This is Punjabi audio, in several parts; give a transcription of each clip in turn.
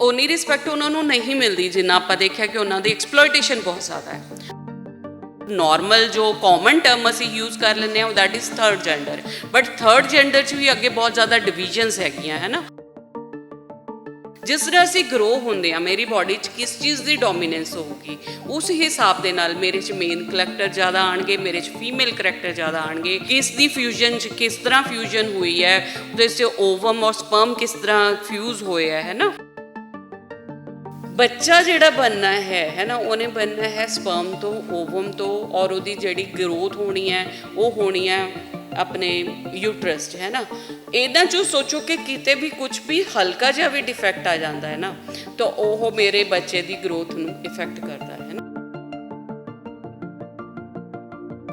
ਉਨੀ ਰਿਸਪੈਕਟ ਉਹਨਾਂ ਨੂੰ ਨਹੀਂ ਮਿਲਦੀ, ਜਿੰਨਾ ਆਪਾਂ ਦੇਖਿਆ ਕਿ ਉਹਨਾਂ ਦੀ ਐਕਸਪਲੋਇਟੇਸ਼ਨ ਬਹੁਤ ਜ਼ਿਆਦਾ ਹੈ। ਨਾਰਮਲ ਜੋ ਕਾਮਨ ਟਰਮ ਅਸੀਂ ਯੂਜ਼ ਕਰ ਲੈਂਦੇ ਹਾਂ that is third gender but third gender 'ਚ ਵੀ ਅੱਗੇ ਬਹੁਤ ਜ਼ਿਆਦਾ ਡਿਵੀਜ਼ਨਸ ਹੈਗੀਆਂ, ਹੈ ਨਾ? ਜਿਸ ਤਰ੍ਹਾਂ ਅਸੀਂ ਗਰੋ ਹੁੰਦੇ ਆ ਮੇਰੀ ਬਾਡੀ 'ਚ ਕਿਸ ਚੀਜ਼ ਦੀ ਡੋਮੀਨੈਂਸ ਹੋਊਗੀ, ਉਸ ਹਿਸਾਬ ਦੇ ਨਾਲ ਮੇਰੇ 'ਚ ਮੇਨ ਕਰੈਕਟਰ ਜ਼ਿਆਦਾ ਆਣਗੇ ਮੇਰੇ 'ਚ ਫੀਮੇਲ ਕਰੈਕਟਰ ਜ਼ਿਆਦਾ ਆਣਗੇ ਕਿਸ ਦੀ ਫਿਊਜ਼ਨ 'ਚ ਕਿਸ ਤਰ੍ਹਾਂ ਫਿਊਜ਼ਨ ਹੋਈ ਹੈ, ਉਹਦੇ 'ਚ ਓਵਮ ਔਰ ਸਪਰਮ ਕਿਸ ਤਰ੍ਹਾਂ ਫਿਊਜ਼ ਹੋਏ ਹੈ ਨਾ? ਬੱਚਾ ਜਿਹੜਾ ਬਣਨਾ ਹੈ ਹੈ ਨਾ, ਉਹਨੇ ਬਣਨਾ ਹੈ ਸਪਰਮ ਤੋਂ ਓਵਮ ਤੋਂ ਔਰ ਉਹਦੀ ਜਿਹੜੀ ਗਰੋਥ ਹੋਣੀ ਹੈ, ਉਹ ਹੋਣੀ ਹੈ ਆਪਣੇ ਯੂਟਰਸ ਹੈ ਨਾ? ਇਹਨਾਂ ਚੋਂ ਸੋਚੋ ਕਿ ਕਿਤੇ ਵੀ ਕੁਝ ਵੀ ਹਲਕਾ ਜਿਹਾ ਵੀ ਡਿਫੈਕਟ ਆ ਜਾਂਦਾ ਹੈ ਨਾ, ਤਾਂ ਉਹ ਮੇਰੇ ਬੱਚੇ ਦੀ ਗਰੋਥ ਨੂੰ ਇਫੈਕਟ ਕਰਦਾ ਹੈ ਨਾ।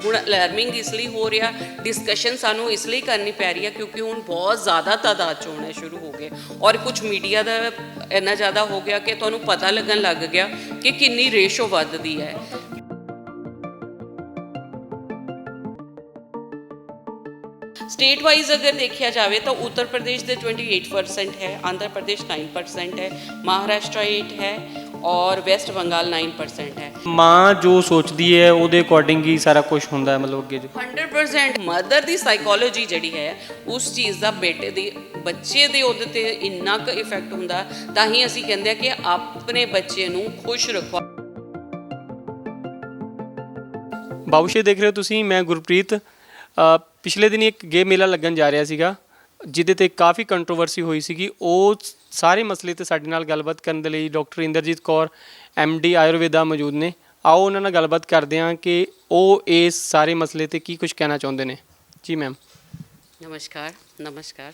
ਹੁਣ ਲਰਨਿੰਗ ਇਸ ਲਈ ਹੋ ਰਿਹਾ ਡਿਸਕਸ਼ਨ ਸਾਨੂੰ ਇਸ ਲਈ ਕਰਨੀ ਪੈ ਰਹੀ ਹੈ ਕਿਉਂਕਿ ਹੁਣ ਬਹੁਤ ਜ਼ਿਆਦਾ ਤਾਦਾਦ 'ਚ ਹੋਣਾ ਸ਼ੁਰੂ ਹੋ ਗਏ। ਔਰ ਕੁਝ ਮੀਡੀਆ ਦਾ ਇੰਨਾ ਜ਼ਿਆਦਾ ਹੋ ਗਿਆ ਕਿ ਤੁਹਾਨੂੰ ਪਤਾ ਲੱਗਣ ਲੱਗ ਗਿਆ ਕਿ ਕਿੰਨੀ ਰੇਸ਼ੋ ਵੱਧਦੀ ਹੈ। ਸਟੇਟ ਵਾਈਜ਼ ਅਗਰ ਦੇਖਿਆ ਜਾਵੇ ਤਾਂ ਉੱਤਰ ਪ੍ਰਦੇਸ਼ ਦੇ 28% ਹੈ ਆਂਧਰਾ ਪ੍ਰਦੇਸ਼ 9% ਹੈ ਮਹਾਰਾਸ਼ਟਰ 8 ਹੈ ਔਰ ਵੈਸਟ ਬੰਗਾਲ 9% ਹੈ। ਮਾਂ ਜੋ ਸੋਚਦੀ ਹੈ ਉਹਦੇ ਅਕੋਰਡਿੰਗ ਹੀ ਸਾਰਾ ਕੁਝ ਹੁੰਦਾ ਹੈ ਮਤਲਬ ਅੱਗੇ ਜੋ। 100% ਮਦਰ ਦੀ ਸਾਈਕੋਲੋਜੀ ਜਿਹੜੀ ਹੈ ਉਸ ਚੀਜ਼ ਦਾ ਬੇਟੇ ਦੀ ਬੱਚੇ ਦੇ ਉਹਦੇ ਤੇ ਇੰਨਾ ਕੁ ਇਫੈਕਟ ਹੁੰਦਾ ਤਾਂ ਹੀ ਅਸੀਂ ਕਹਿੰਦੇ ਆ ਕਿ ਆਪਣੇ ਬੱਚੇ ਨੂੰ ਖੁਸ਼ ਰੱਖੋ। ਬਾਬੂਸ਼ੇ ਦੇਖ ਰਹੇ ਹੋ ਤੁਸੀਂ ਮੈਂ ਗੁਰਪ੍ਰੀਤ। ਪਿਛਲੇ ਦਿਨੀ ਇੱਕ ਗੇ ਮੇਲਾ ਲੱਗਣ ਜਾ ਰਿਹਾ ਸੀਗਾ, ਜਿਹਦੇ ਤੇ ਕਾਫੀ ਕੰਟਰੋਵਰਸੀ ਹੋਈ ਸੀਗੀ। ਉਹ ਸਾਰੇ ਮਸਲੇ ਤੇ ਸਾਡੇ ਨਾਲ ਗੱਲਬਾਤ ਕਰਨ ਦੇ ਲਈ ਡਾਕਟਰ ਇੰਦਰਜੀਤ ਕੌਰ ਡੀ ਆਯੁਰਵੇਦਾ ਮੌਜੂਦ ਨੇ। ਆਓ ਉਹਨਾਂ ਨਾਲ ਗੱਲਬਾਤ ਕਰਦੇ ਹਾਂ ਕਿ ਉਹ ਇਸ ਸਾਰੇ ਮਸਲੇ ਤੇ ਕੀ ਕੁਝ ਕਹਿਣਾ ਚਾਹੁੰਦੇ ਨੇ। ਜੀ ਮੈਮ ਨਮਸਕਾਰ ਨਮਸਕਾਰ।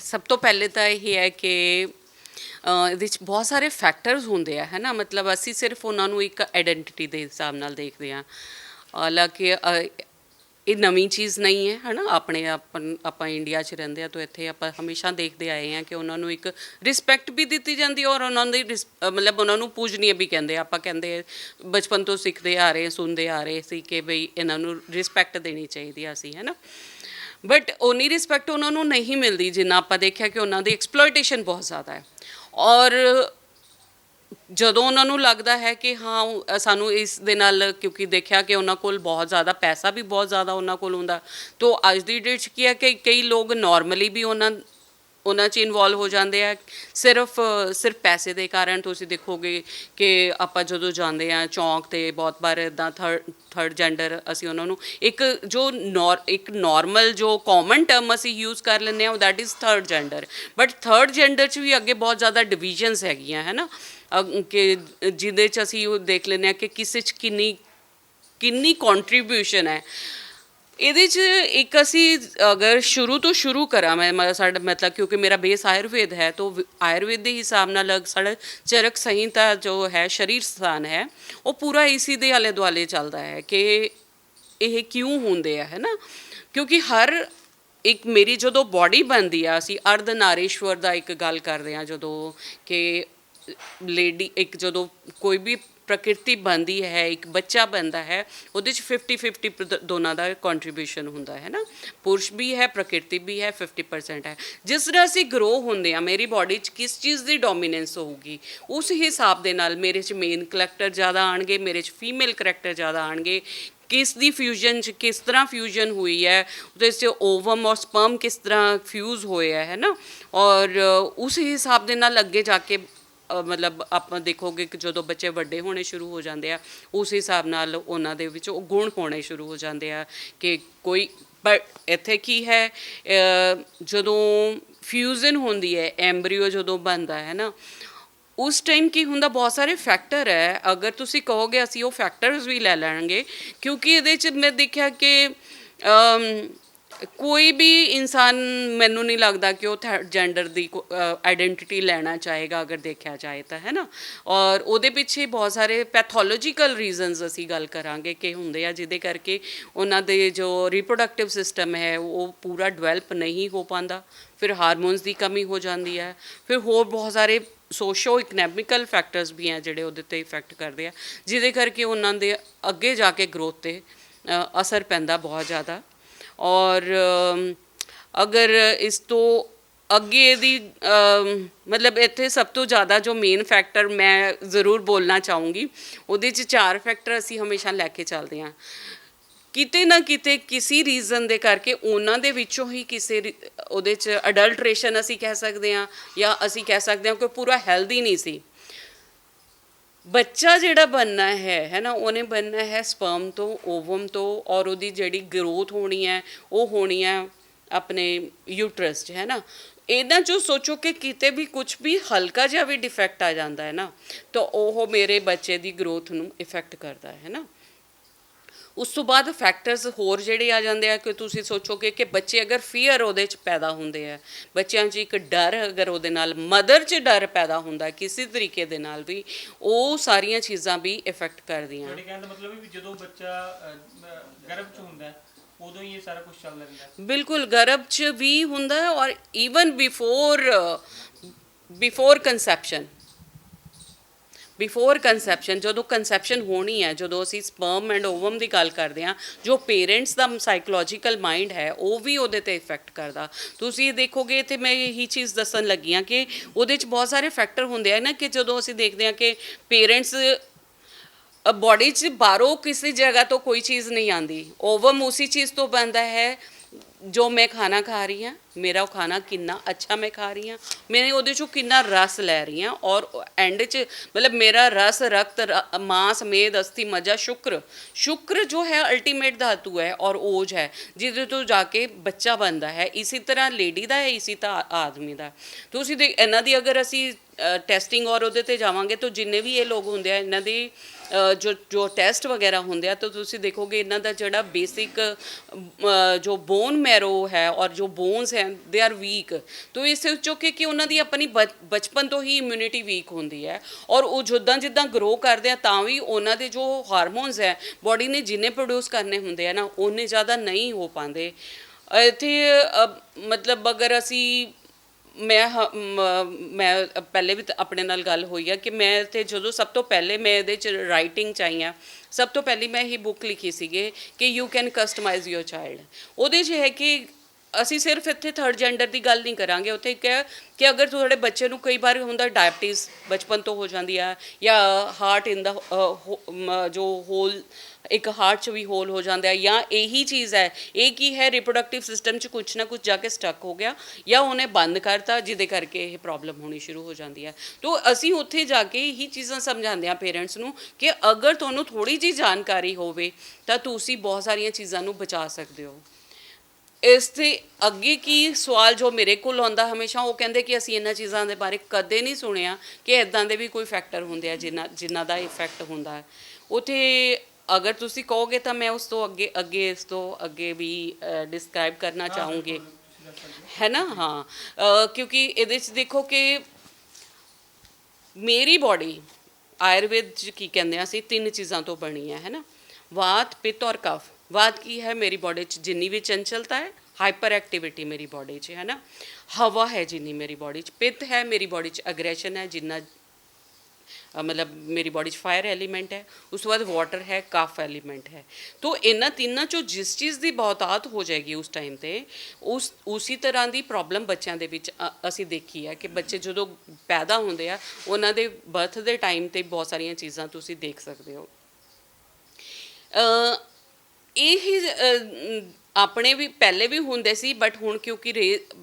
ਸਭ ਤੋਂ ਪਹਿਲੇ ਤਾਂ ਇਹ ਹੈ ਕਿ ਇਹਦੇ ਵਿੱਚ ਬਹੁਤ ਸਾਰੇ ਫੈਕਟਰਸ ਹੁੰਦੇ ਆ ਹੈ ਨਾ ਮਤਲਬ ਅਸੀਂ ਸਿਰਫ ਉਹਨਾਂ ਨੂੰ ਇੱਕ ਆਇਡੈਂਟੀਟੀ ਦੇ ਹਿਸਾਬ ਨਾਲ ਦੇਖਦੇ ਆ ਹਾਲਾਂਕਿ ਇਹ ਨਵੀਂ ਚੀਜ਼ ਨਹੀਂ ਹੈ, ਹਨਾ? ਆਪਣੇ ਆਪਨ ਆਪਾਂ ਇੰਡੀਆ 'ਚ ਰਹਿੰਦੇ ਆ, ਤਾਂ ਇੱਥੇ ਆਪਾਂ ਹਮੇਸ਼ਾ ਦੇਖਦੇ ਆਏ ਆ ਕਿ ਉਹਨਾਂ ਨੂੰ ਇੱਕ ਰਿਸਪੈਕਟ ਵੀ ਦਿੱਤੀ ਜਾਂਦੀ ਔਰ ਉਹਨਾਂ ਦੀ ਰਿਸ- ਮਤਲਬ ਉਹਨਾਂ ਨੂੰ ਪੂਜਨੀय ਵੀ ਕਹਿੰਦੇ ਆਪਾਂ ਕਹਿੰਦੇ ਬਚਪਨ ਤੋਂ ਸਿੱਖਦੇ ਆ ਰਹੇ, ਸੁਣਦੇ ਆ ਰਹੇ ਸੀ ਕਿ ਬਈ ਇਹਨਾਂ ਨੂੰ ਰਿਸਪੈਕਟ ਦੇਣੀ ਚਾਹੀਦੀ ਆ ਅਸੀਂ ਹੈ ਨਾ ਬਟ ਉਨੀ ਰਿਸਪੈਕਟ ਉਹਨਾਂ ਨੂੰ ਨਹੀਂ ਮਿਲਦੀ, ਜਿੰਨਾ ਆਪਾਂ ਦੇਖਿਆ ਕਿ ਉਹਨਾਂ ਦੀ ਐਕਸਪਲੋਇਟੇਸ਼ਨ ਬਹੁਤ ਜ਼ਿਆਦਾ ਹੈ। ਔਰ ਜਦੋਂ ਉਹਨਾਂ ਨੂੰ ਲੱਗਦਾ ਹੈ ਕਿ ਹਾਂ, ਉਹ- ਸਾਨੂੰ ਇਸ ਦੇ ਨਾਲ ਕਿਉਂਕਿ ਦੇਖਿਆ ਕਿ ਉਹਨਾਂ ਕੋਲ ਬਹੁਤ ਜ਼ਿਆਦਾ ਪੈਸਾ ਵੀ ਬਹੁਤ ਜ਼ਿਆਦਾ ਉਹਨਾਂ ਕੋਲ ਹੁੰਦਾ, ਤੋਂ ਅੱਜ ਦੀ ਡੇਟ 'ਚ ਕੀ ਹੈ ਕਿ ਕਈ ਲੋਕ ਨਾਰਮਲੀ ਵੀ ਉਹਨਾਂ ਉਹਨਾਂ 'ਚ ਇਨਵੋਲਵ ਹੋ ਜਾਂਦੇ ਆ। ਸਿਰਫ ਸਿਰਫ ਪੈਸੇ ਦੇ ਕਾਰਨ ਤੁਸੀਂ ਦੇਖੋਗੇ ਕਿ ਆਪਾਂ ਜਦੋਂ ਜਾਂਦੇ ਆ ਚੌਂਕ ਤੇ ਬਹੁਤ ਵਾਰ ਇਦਾਂ ਥਰਡ ਥਰਡ ਜੈਂਡਰ ਅਸੀਂ ਉਹਨਾਂ ਨੂੰ ਇੱਕ ਜੋ ਨੌਰ, ਇੱਕ ਨਾਰਮਲ ਜੋ ਕਾਮਨ ਟਰਮ ਅਸੀਂ ਯੂਜ਼ ਕਰ ਲੈਂਦੇ ਆ that is third gender but third gender 'ਚ ਵੀ ਅੱਗੇ ਬਹੁਤ ਜ਼ਿਆਦਾ ਡਿਵੀਜ਼ਨਸ ਹੈਗੀਆਂ, ਹੈ ਨਾ? ਅਗ- ਕਿ ਜਿਹਦੇ 'ਚ ਅਸੀਂ ਉਹ ਦੇਖ ਲੈਂਦੇ ਆ ਕਿ ਕਿਸੇ 'ਚ ਕਿੰਨੀ ਕਿੰਨੀ ਕੰਟਰੀਬਿਊਸ਼ਨ ਹੈ। ਇਹਦੇ 'ਚ ਇੱਕ ਅਸੀਂ ਅਗਰ ਸ਼ੁਰੂ ਤੋਂ ਸ਼ੁਰੂ ਕਰਾਂ, ਮੈਂ ਮੈਂ ਸਾਡਾ ਮਤਲਬ ਕਿਉਂਕਿ ਮੇਰਾ ਬੇਸ ਆਯੁਰਵੇਦ ਹੈ, ਤਾਂ ਆਯੁਰਵੇਦ ਦੇ ਹਿਸਾਬ ਨਾਲ ਸਾਡਾ ਚਰਕ ਸੰਹਿਤਾ ਜੋ ਹੈ, ਸਰੀਰ ਸਥਾਨ ਹੈ, ਉਹ ਪੂਰਾ ਇਸੀ ਦੇ ਆਲੇ ਦੁਆਲੇ ਚੱਲਦਾ ਹੈ ਕਿ ਇਹ ਕਿਉਂ ਹੁੰਦੇ ਆ, ਹੈ ਨਾ? ਕਿਉਂਕਿ ਹਰ ਇੱਕ ਮੇਰੀ ਜਦੋਂ ਬਾਡੀ ਬਣਦੀ ਆ, ਅਸੀਂ ਅਰਧ ਨਾਰੀਸ਼ਵਰ ਦਾ ਇੱਕ ਗੱਲ ਕਰਦੇ ਆ, ਜਦੋਂ ਕਿ ਲੇਡੀ ਇੱਕ ਜਦੋਂ ਕੋਈ ਵੀ ਪ੍ਰਕਿਰਤੀ ਬਣਦੀ ਹੈ, ਇੱਕ ਬੱਚਾ ਬਣਦਾ ਹੈ, ਉਹਦੇ ਚ 50 50 ਪ੍ਰਦ- ਦੋਨਾਂ ਦਾ ਕੰਟਰੀਬਿਊਸ਼ਨ ਹੁੰਦਾ ਹੈ ਨਾ। ਪੁਰਸ਼ ਵੀ ਹੈ, ਪ੍ਰਕਿਰਤੀ ਵੀ ਹੈ 50% ਹੈ। ਜਿਸ ਤਰ੍ਹਾਂ ਅਸੀਂ ਗਰੋ ਹੁੰਦੇ ਆ ਮੇਰੀ ਬਾਡੀ 'ਚ ਕਿਸ ਚੀਜ਼ ਦੀ ਡੋਮੀਨੈਂਸ ਹੋਊਗੀ? ਉਸ ਹਿਸਾਬ ਦੇ ਨਾਲ ਮੇਰੇ 'ਚ ਮੇਨ ਕਰੈਕਟਰ ਜ਼ਿਆਦਾ ਆਣਗੇ ਮੇਰੇ 'ਚ ਫੀਮੇਲ ਕਰੈਕਟਰ ਜ਼ਿਆਦਾ ਆਣਗੇ ਕਿਸ ਦੀ ਫਿਊਜ਼ਨ ਚ ਕਿਸ ਤਰ੍ਹਾਂ ਫਿਊਜ਼ਨ ਹੋਈ ਹੈ, ਉਹਦੇ 'ਚ ਓਵਮ ਔਰ ਸਪਰਮ ਕਿਸ ਤਰ੍ਹਾਂ ਫਿਊਜ਼ ਹੋਇਆ ਹੈ ਨਾ। ਔਰ ਉਸ ਹਿਸਾਬ ਦੇ ਨਾਲ ਅੱਗੇ ਜਾ ਕੇ ਮਤਲਬ ਆਪਾਂ ਦੇਖੋਗੇ ਕਿ ਜਦੋਂ ਬੱਚੇ ਵੱਡੇ ਹੋਣੇ ਸ਼ੁਰੂ ਹੋ ਜਾਂਦੇ ਆ, ਉਸ ਹਿਸਾਬ ਨਾਲ ਉਹਨਾਂ ਦੇ ਵਿੱਚ ਉਹ ਗੁਣ ਹੋਣੇ ਸ਼ੁਰੂ ਹੋ ਜਾਂਦੇ ਆ ਕਿ ਕੋਈ, ਪਰ ਇੱਥੇ ਕੀ ਹੈ ਜਦੋਂ ਫਿਊਜ਼ਨ ਹੁੰਦੀ ਹੈ ਐਮਬ੍ਰੀਓ ਜਦੋਂ ਬਣਦਾ ਹੈ ਨਾ, ਉਸ ਟਾਈਮ ਕੀ ਹੁੰਦਾ, ਬਹੁਤ ਸਾਰੇ ਫੈਕਟਰ ਹੈ। ਅਗਰ ਤੁਸੀਂ ਕਹੋਗੇ ਅਸੀਂ ਉਹ ਫੈਕਟਰਸ ਵੀ ਲੈ ਲੈਣਗੇ, ਕਿਉਂਕਿ ਇਹਦੇ ਚ ਮੈਂ ਦੇਖਿਆ ਕਿ ਕੋਈ ਵੀ ਇਨਸਾਨ ਮੈਨੂੰ ਨਹੀਂ ਲੱਗਦਾ ਕਿ ਉਹ ਥਰਡ ਜੈਂਡਰ ਦੀ ਆਇਡੈਂਟੀਟੀ ਲੈਣਾ ਚਾਹੇਗਾ, ਅਗਰ ਦੇਖਿਆ ਜਾਏ ਤਾਂ, ਹੈ ਨਾ? ਔਰ ਉਹਦੇ ਪਿੱਛੇ ਬਹੁਤ ਸਾਰੇ ਪੈਥੋਲੋਜੀਕਲ ਰੀਜ਼ਨਸ ਅਸੀਂ ਗੱਲ ਕਰਾਂਗੇ ਕਿ ਹੁੰਦੇ ਆ, ਜਿਹਦੇ ਕਰਕੇ ਉਹਨਾਂ ਦੇ ਜੋ ਰਿਪਰੋਡਕਟਿਵ ਸਿਸਟਮ ਹੈ, ਉਹ ਪੂਰਾ ਡਿਵੈਲਪ ਨਹੀਂ ਹੋ ਪਾਉਂਦਾ ਫਿਰ ਹਾਰਮੋਨਸ ਦੀ ਕਮੀ ਹੋ ਜਾਂਦੀ ਹੈ। ਫਿਰ ਹੋਰ ਬਹੁਤ ਸਾਰੇ ਸੋਸ਼ੋ ਇਕਨੋਮਿਕਲ ਫੈਕਟਰਸ ਵੀ ਆ ਜਿਹੜੇ ਉਹਦੇ ਤੇ ਇਫੈਕਟ ਕਰਦੇ ਆ, ਜਿਹਦੇ ਕਰਕੇ ਉਹਨਾਂ ਦੇ ਅੱਗੇ ਜਾ ਕੇ ਗਰੋਥ ਤੇ ਅਸਰ ਪੈਂਦਾ ਬਹੁਤ ਜ਼ਿਆਦਾ। ਔਰ ਅਗਰ ਇਸ ਤੋਂ ਅੱਗੇ ਦੀ ਮਤਲਬ ਇੱਥੇ ਸਭ ਤੋਂ ਜ਼ਿਆਦਾ ਜੋ ਮੇਨ ਫੈਕਟਰ ਮੈਂ ਜ਼ਰੂਰ ਬੋਲਣਾ ਚਾਹੂੰਗੀ, ਉਹਦੇ 'ਚ ਚਾਰ ਫੈਕਟਰ ਅਸੀਂ ਹਮੇਸ਼ਾ ਲੈ ਕੇ ਚੱਲਦੇ ਹਾਂ। ਕਿਤੇ ਨਾ ਕਿਤੇ ਕਿਸੇ ਰੀਜ਼ਨ ਦੇ ਕਰਕੇ ਉਹਨਾਂ ਦੇ ਵਿੱਚੋਂ ਹੀ ਕਿਸੇ ਉਹਦੇ 'ਚ ਅਡਲਟ੍ਰੇਸ਼ਨ ਅਸੀਂ ਕਹਿ ਸਕਦੇ ਹਾਂ ਜਾਂ ਅਸੀਂ ਕਹਿ ਸਕਦੇ ਹਾਂ ਕਿ ਪੂਰਾ ਹੈਲਦੀ ਨਹੀਂ ਸੀ। ਬੱਚਾ ਜਿਹੜਾ ਬਣਨਾ ਹੈ ਹੈ ਨਾ, ਉਹਨੇ ਬਣਨਾ ਹੈ ਸਪਰਮ ਤੋਂ ਓਵਮ ਤੋਂ ਔਰ ਉਹਦੀ ਜਿਹੜੀ ਗਰੋਥ ਹੋਣੀ ਹੈ, ਉਹ ਹੋਣੀ ਹੈ ਆਪਣੇ ਯੂਟਰਸ 'ਚ, ਹੈ ਨਾ। ਇਹਨਾਂ ਚੋਂ ਸੋਚੋ ਕਿ ਕਿਤੇ ਵੀ ਕੁਝ ਵੀ ਹਲਕਾ ਜਿਹਾ ਵੀ ਡਿਫੈਕਟ ਆ ਜਾਂਦਾ ਹੈ ਨਾ, ਤਾਂ ਉਹ ਮੇਰੇ ਬੱਚੇ ਦੀ ਗਰੋਥ ਨੂੰ ਇਫੈਕਟ ਕਰਦਾ ਹੈ ਨਾ। ਉਸ ਤੋਂ ਬਾਅਦ ਫੈਕਟਰਸ ਹੋਰ ਜਿਹੜੇ ਆ ਜਾਂਦੇ ਆ ਕਿ ਤੁਸੀਂ ਸੋਚੋਗੇ ਕਿ ਬੱਚੇ ਅਗਰ ਫੀਅਰ ਉਹਦੇ ਚ ਪੈਦਾ ਹੁੰਦੇ ਆ ਬੱਚਿਆਂ 'ਚ ਇੱਕ ਡਰ ਅਗਰ ਉਹਦੇ ਨਾਲ ਮਦਰ 'ਚ ਡਰ ਪੈਦਾ ਹੁੰਦਾ ਕਿਸੇ ਤਰੀਕੇ ਦੇ ਨਾਲ ਵੀ ਉਹ ਸਾਰੀਆਂ ਚੀਜ਼ਾਂ ਵੀ ਇਫੈਕਟ ਕਰਦੀਆਂ। ਤੁਹਾਡੇ ਕਹਿਣ ਦਾ ਮਤਲਬ ਵੀ ਜਦੋਂ ਬੱਚਾ ਗਰਭ ਚ ਹੁੰਦਾ ਹੈ ਉਦੋਂ ਹੀ ਇਹ ਸਾਰਾ ਕੁਝ ਚੱਲ ਰਹਿੰਦਾ। ਹੈ ਬਿਲਕੁਲ ਗਰਭ 'ਚ ਵੀ ਹੁੰਦਾ ਔਰ even before before conception before conception ਜਦੋਂ ਕਨਸੈਪਸ਼ਨ ਹੋਣੀ ਹੈ, ਜਦੋਂ ਅਸੀਂ ਸਪਰਮ ਐਂਡ ਓਵਮ ਦੀ ਗੱਲ ਕਰਦੇ ਹਾਂ, ਜੋ ਪੇਰੈਂਟਸ ਦਾ ਸਾਈਕੋਲੋਜੀਕਲ ਮਾਈਂਡ ਹੈ, ਉਹ ਵੀ ਉਹਦੇ ਤੇ ਇਫੈਕਟ ਕਰਦਾ। ਤੁਸੀਂ ਦੇਖੋਗੇ ਤੇ ਮੈਂ ਇਹੀ ਚੀਜ਼ ਦੱਸਣ ਲੱਗੀ ਹਾਂ ਕਿ ਉਹਦੇ 'ਚ ਬਹੁਤ ਸਾਰੇ ਫੈਕਟਰ ਹੁੰਦੇ ਆ ਨਾ ਕਿ ਜਦੋਂ ਅਸੀਂ ਦੇਖਦੇ ਹਾਂ ਕਿ ਪੇਰੈਂਟਸ ਬਾਡੀ 'ਚ ਬਾਹਰੋਂ ਕਿਸੇ ਜਗ੍ਹਾ ਤੋਂ ਕੋਈ ਚੀਜ਼ ਨਹੀਂ ਆਂਦੀ ਓਵਮ ਉਸੇ ਚੀਜ਼ ਤੋਂ ਬਣਦਾ ਹੈ ਜੋ ਮੈਂ ਖਾਣਾ ਖਾ ਰਹੀ ਹਾਂ, ਮੇਰਾ ਉਹ ਖਾਣਾ ਕਿੰਨਾ ਅੱਛਾ ਮੈਂ ਖਾ ਰਹੀ ਹਾਂ, ਮੈਂ ਉਹਦੇ ਚੋਂ ਕਿੰਨਾ ਰਸ ਲੈ ਰਹੀ ਹਾਂ ਔਰ ਐਂਡ 'ਚ ਮਤਲਬ ਮੇਰਾ ਰਸ, ਰਕਤ, ਰ- ਮਾਂਸ, ਮੇਦ, ਅਸਥੀ ਮਜਾ ਸ਼ੁਕਰ ਸ਼ੁਕਰ ਜੋ ਹੈ ਅਲਟੀਮੇਟ ਧਾਤੂ ਹੈ ਔਰ ਓਜ ਹੈ, ਜਿਹਦੇ ਤੋਂ ਜਾ ਕੇ ਬੱਚਾ ਬਣਦਾ ਹੈ, ਇਸੇ ਤਰ੍ਹਾਂ ਲੇਡੀ ਦਾ ਹੈ, ਇਸੇ ਤਰ੍ਹਾਂ ਆਦਮੀ ਦਾ। ਤੁਸੀਂ ਦੇ, ਇਹਨਾਂ ਦੀ ਅਗਰ ਅਸੀਂ ਟੈਸਟਿੰਗ ਔਰ ਉਹਦੇ ਤੇ ਜਾਵਾਂਗੇ ਤਾਂ ਜਿੰਨੇ ਵੀ ਇਹ ਲੋਕ ਹੁੰਦੇ ਆ, ਇਹਨਾਂ ਦੀ ਜੋ ਜੋ ਟੈਸਟ ਵਗੈਰਾ ਹੁੰਦੇ ਆ, ਤਾਂ ਤੁਸੀਂ ਦੇਖੋਗੇ ਇਹਨਾਂ ਦਾ ਜਿਹੜਾ ਬੇਸਿਕ ਜੋ ਬੋਨ ਮੈਰੋ ਹੈ ਔਰ ਜੋ ਬੋਨਸ ਹੈ ਦੇ ਆਰ ਵੀਕ ਤੋ ਇਸ ਵਿੱਚੋਂ ਕਿ ਕਿ ਉਹਨਾਂ ਦੀ ਆਪਣੀ ਬਚ- ਬਚਪਨ ਤੋਂ ਹੀ ਇਮਿਊਨਿਟੀ ਵੀਕ ਹੁੰਦੀ ਹੈ ਔਰ ਉਹ ਜਿੱਦਾਂ ਜਿੱਦਾਂ ਗਰੋ ਕਰਦੇ ਆ, ਤਾਂ ਵੀ ਉਹਨਾਂ ਦੇ ਜੋ ਹਾਰਮੋਨਸ ਹੈ ਬਾਡੀ ਨੇ ਜਿੰਨੇ ਪ੍ਰੋਡਿਊਸ ਕਰਨੇ ਹੁੰਦੇ ਆ ਨਾ ਉਹਨੇ ਜ਼ਿਆਦਾ ਨਹੀਂ ਹੋ ਪਾਉਂਦੇ। ਇੱਥੇ ਮਤਲਬ ਅਗਰ ਅਸੀਂ ਮੈਂ ਹ- ਮੈਂ ਪਹਿਲੇ ਵੀ ਆਪਣੇ ਨਾਲ ਗੱਲ ਹੋਈ ਆ ਕਿ ਮੈਂ ਤੇ ਜਦੋਂ ਸਭ ਤੋਂ ਪਹਿਲੇ ਮੈਂ ਇਹਦੇ ਚ ਰਾਈਟਿੰਗ ਚਾਹੀਆਂ, ਸਭ ਤੋਂ ਪਹਿਲੀ ਮੈਂ ਇਹ ਬੁੱਕ ਲਿਖੀ ਸੀਗੇ ਕਿ you can customize your child ਉਹਦੇ 'ਚ ਹੈ ਕਿ ਅਸੀਂ ਸਿਰਫ ਇੱਥੇ ਥਰਡ ਜੈਂਡਰ ਦੀ ਗੱਲ ਨਹੀਂ ਕਰਾਂਗੇ, ਉੱਥੇ ਇੱਕ ਕਿ ਅਗਰ ਤੁਹਾਡੇ ਬੱਚੇ ਨੂੰ ਕਈ ਵਾਰ ਹੁੰਦਾ ਡਾਇਬਟੀਜ਼ ਬਚਪਨ ਤੋਂ ਹੋ ਜਾਂਦੀ ਆ ਜਾਂ ਹਾਰਟ ਇਨ ਦਾ ਜੋ ਹੋਲ ਇੱਕ ਹਾਰਟ 'ਚ ਵੀ ਹੋਲ ਹੋ ਜਾਂਦਾ ਹੈ ਜਾਂ ਇਹੀ ਚੀਜ਼ ਹੈ, ਇਹ ਕੀ ਹੈ ਰਿਪਰੋਡਕਟਿਵ ਸਿਸਟਮ 'ਚ ਕੁਝ ਨਾ ਕੁਝ ਜਾ ਕੇ ਸਟਕ ਹੋ ਗਿਆ ਜਾਂ ਉਹਨੇ ਬੰਦ ਕਰਤਾ ਜਿਹਦੇ ਕਰਕੇ ਇਹ ਪ੍ਰੋਬਲਮ ਹੋਣੀ ਸ਼ੁਰੂ ਹੋ ਜਾਂਦੀ ਹੈ। ਤੋਂ ਅਸੀਂ ਉੱਥੇ ਜਾ ਕੇ ਇਹੀ ਚੀਜ਼ਾਂ ਸਮਝਾਉਂਦੇ ਆ ਪੇਰੈਂਟਸ ਨੂੰ ਕਿ ਅਗਰ ਤੁਹਾਨੂੰ ਥੋੜੀ ਜੀ ਜਾਣਕਾਰੀ ਹੋਵੇ ਤਾਂ ਤੁਸੀਂ ਬਹੁਤ ਸਾਰੀਆਂ ਚੀਜ਼ਾਂ ਨੂੰ ਬਚਾ ਸਕਦੇ ਹੋ। ਇਸ ਤੇ ਅੱਗੇ ਕੀ ਸਵਾਲ ਜੋ ਮੇਰੇ ਕੋਲ ਆਉਂਦਾ ਹਮੇਸ਼ਾ, ਉਹ ਕਹਿੰਦੇ ਕਿ ਅਸੀਂ ਇਹਨਾਂ ਚੀਜ਼ਾਂ ਦੇ ਬਾਰੇ ਕਦੇ ਨਹੀਂ ਸੁਣਿਆ ਕਿ ਇਦਾਂ ਦੇ ਵੀ ਕੋਈ ਫੈਕਟਰ ਹੁੰਦੇ ਆ ਜਿਨ੍ਹਾਂ ਜਿਨ੍ਹਾਂ ਦਾ ਇਫੈਕਟ ਹੁੰਦਾ ਹੈ। ਉਥੇ ਅਗਰ ਤੁਸੀਂ ਕਹੋਗੇ ਤਾਂ ਮੈਂ ਉਸ ਤੋਂ ਅੱਗੇ ਅੱਗੇ ਇਸ ਤੋਂ ਅੱਗੇ ਵੀ ਡਿਸਕ੍ਰਾਈਬ ਕਰਨਾ ਚਾਹੂੰਗੀ। ਹੈ ਨਾ? ਹਾਂ। ਕਿਉਂਕਿ ਇਹਦੇ ਚ ਦੇਖੋ ਕਿ ਮੇਰੀ ਬਾਡੀ ਆਯੁਰਵੇਦ ਚ ਕੀ ਕਹਿੰਦੇ ਆ ਅਸੀਂ ਤਿੰਨ ਚੀਜ਼ਾਂ ਤੋਂ ਬਣੀ ਹੈ ਹੈ ਨਾ? ਵਾਤ ਪਿੱਤ ਔਰ ਕਫ। ਵਾਤ ਕੀ ਹੈ? ਮੇਰੀ ਬਾਡੀ ਚ ਜਿੰਨੀ ਵੀ ਚੰਚਲਤਾ ਹੈ ਹਾਈਪਰ ਐਕਟੀਵਿਟੀ ਮੇਰੀ ਬਾਡੀ ਚ ਹੈ ਨਾ? ਹਵਾ ਹੈ ਜਿੰਨੀ ਮੇਰੀ ਬਾਡੀ ਚ ਪਿੱਤ ਹੈ ਮੇਰੀ ਬਾਡੀ ਚ ਅਗਰੈਸ਼ਨ ਹੈ ਜਿੰਨਾ ਮਤਲਬ ਮੇਰੀ ਬਾਡੀ 'ਚ ਫਾਇਰ ਐਲੀਮੈਂਟ ਹੈ ਉਸ ਤੋਂ ਬਾਅਦ ਵਾਟਰ ਹੈ ਕਾਫ ਐਲੀਮੈਂਟ ਹੈ। ਤੋਂ ਇਹਨਾਂ ਤਿੰਨਾਂ ਚੋਂ ਜਿਸ ਚੀਜ਼ ਦੀ ਬਹੁਤਾਤ ਹੋ ਜਾਏਗੀ ਉਸ ਟਾਈਮ ਤੇ ਉਸ ਉਸੇ ਤਰ੍ਹਾਂ ਦੀ ਪ੍ਰੋਬਲਮ ਬੱਚਿਆਂ ਦੇ ਵਿੱਚ ਅਸੀਂ ਦੇਖੀ ਹੈ ਕਿ ਬੱਚੇ ਜਦੋਂ ਪੈਦਾ ਹੁੰਦੇ ਆ ਉਹਨਾਂ ਦੇ ਬਰਥ ਦੇ ਟਾਈਮ ਤੇ ਬਹੁਤ ਸਾਰੀਆਂ ਚੀਜ਼ਾਂ ਤੁਸੀਂ ਦੇਖ ਸਕਦੇ ਹੋ। ਇਹ ਹੀ, ਆਪਣੇ ਵੀ ਪਹਿਲੇ ਵੀ ਹੁੰਦੇ ਸੀ ਬਟ ਹੁਣ ਕਿਉਂਕਿ ਰੇ-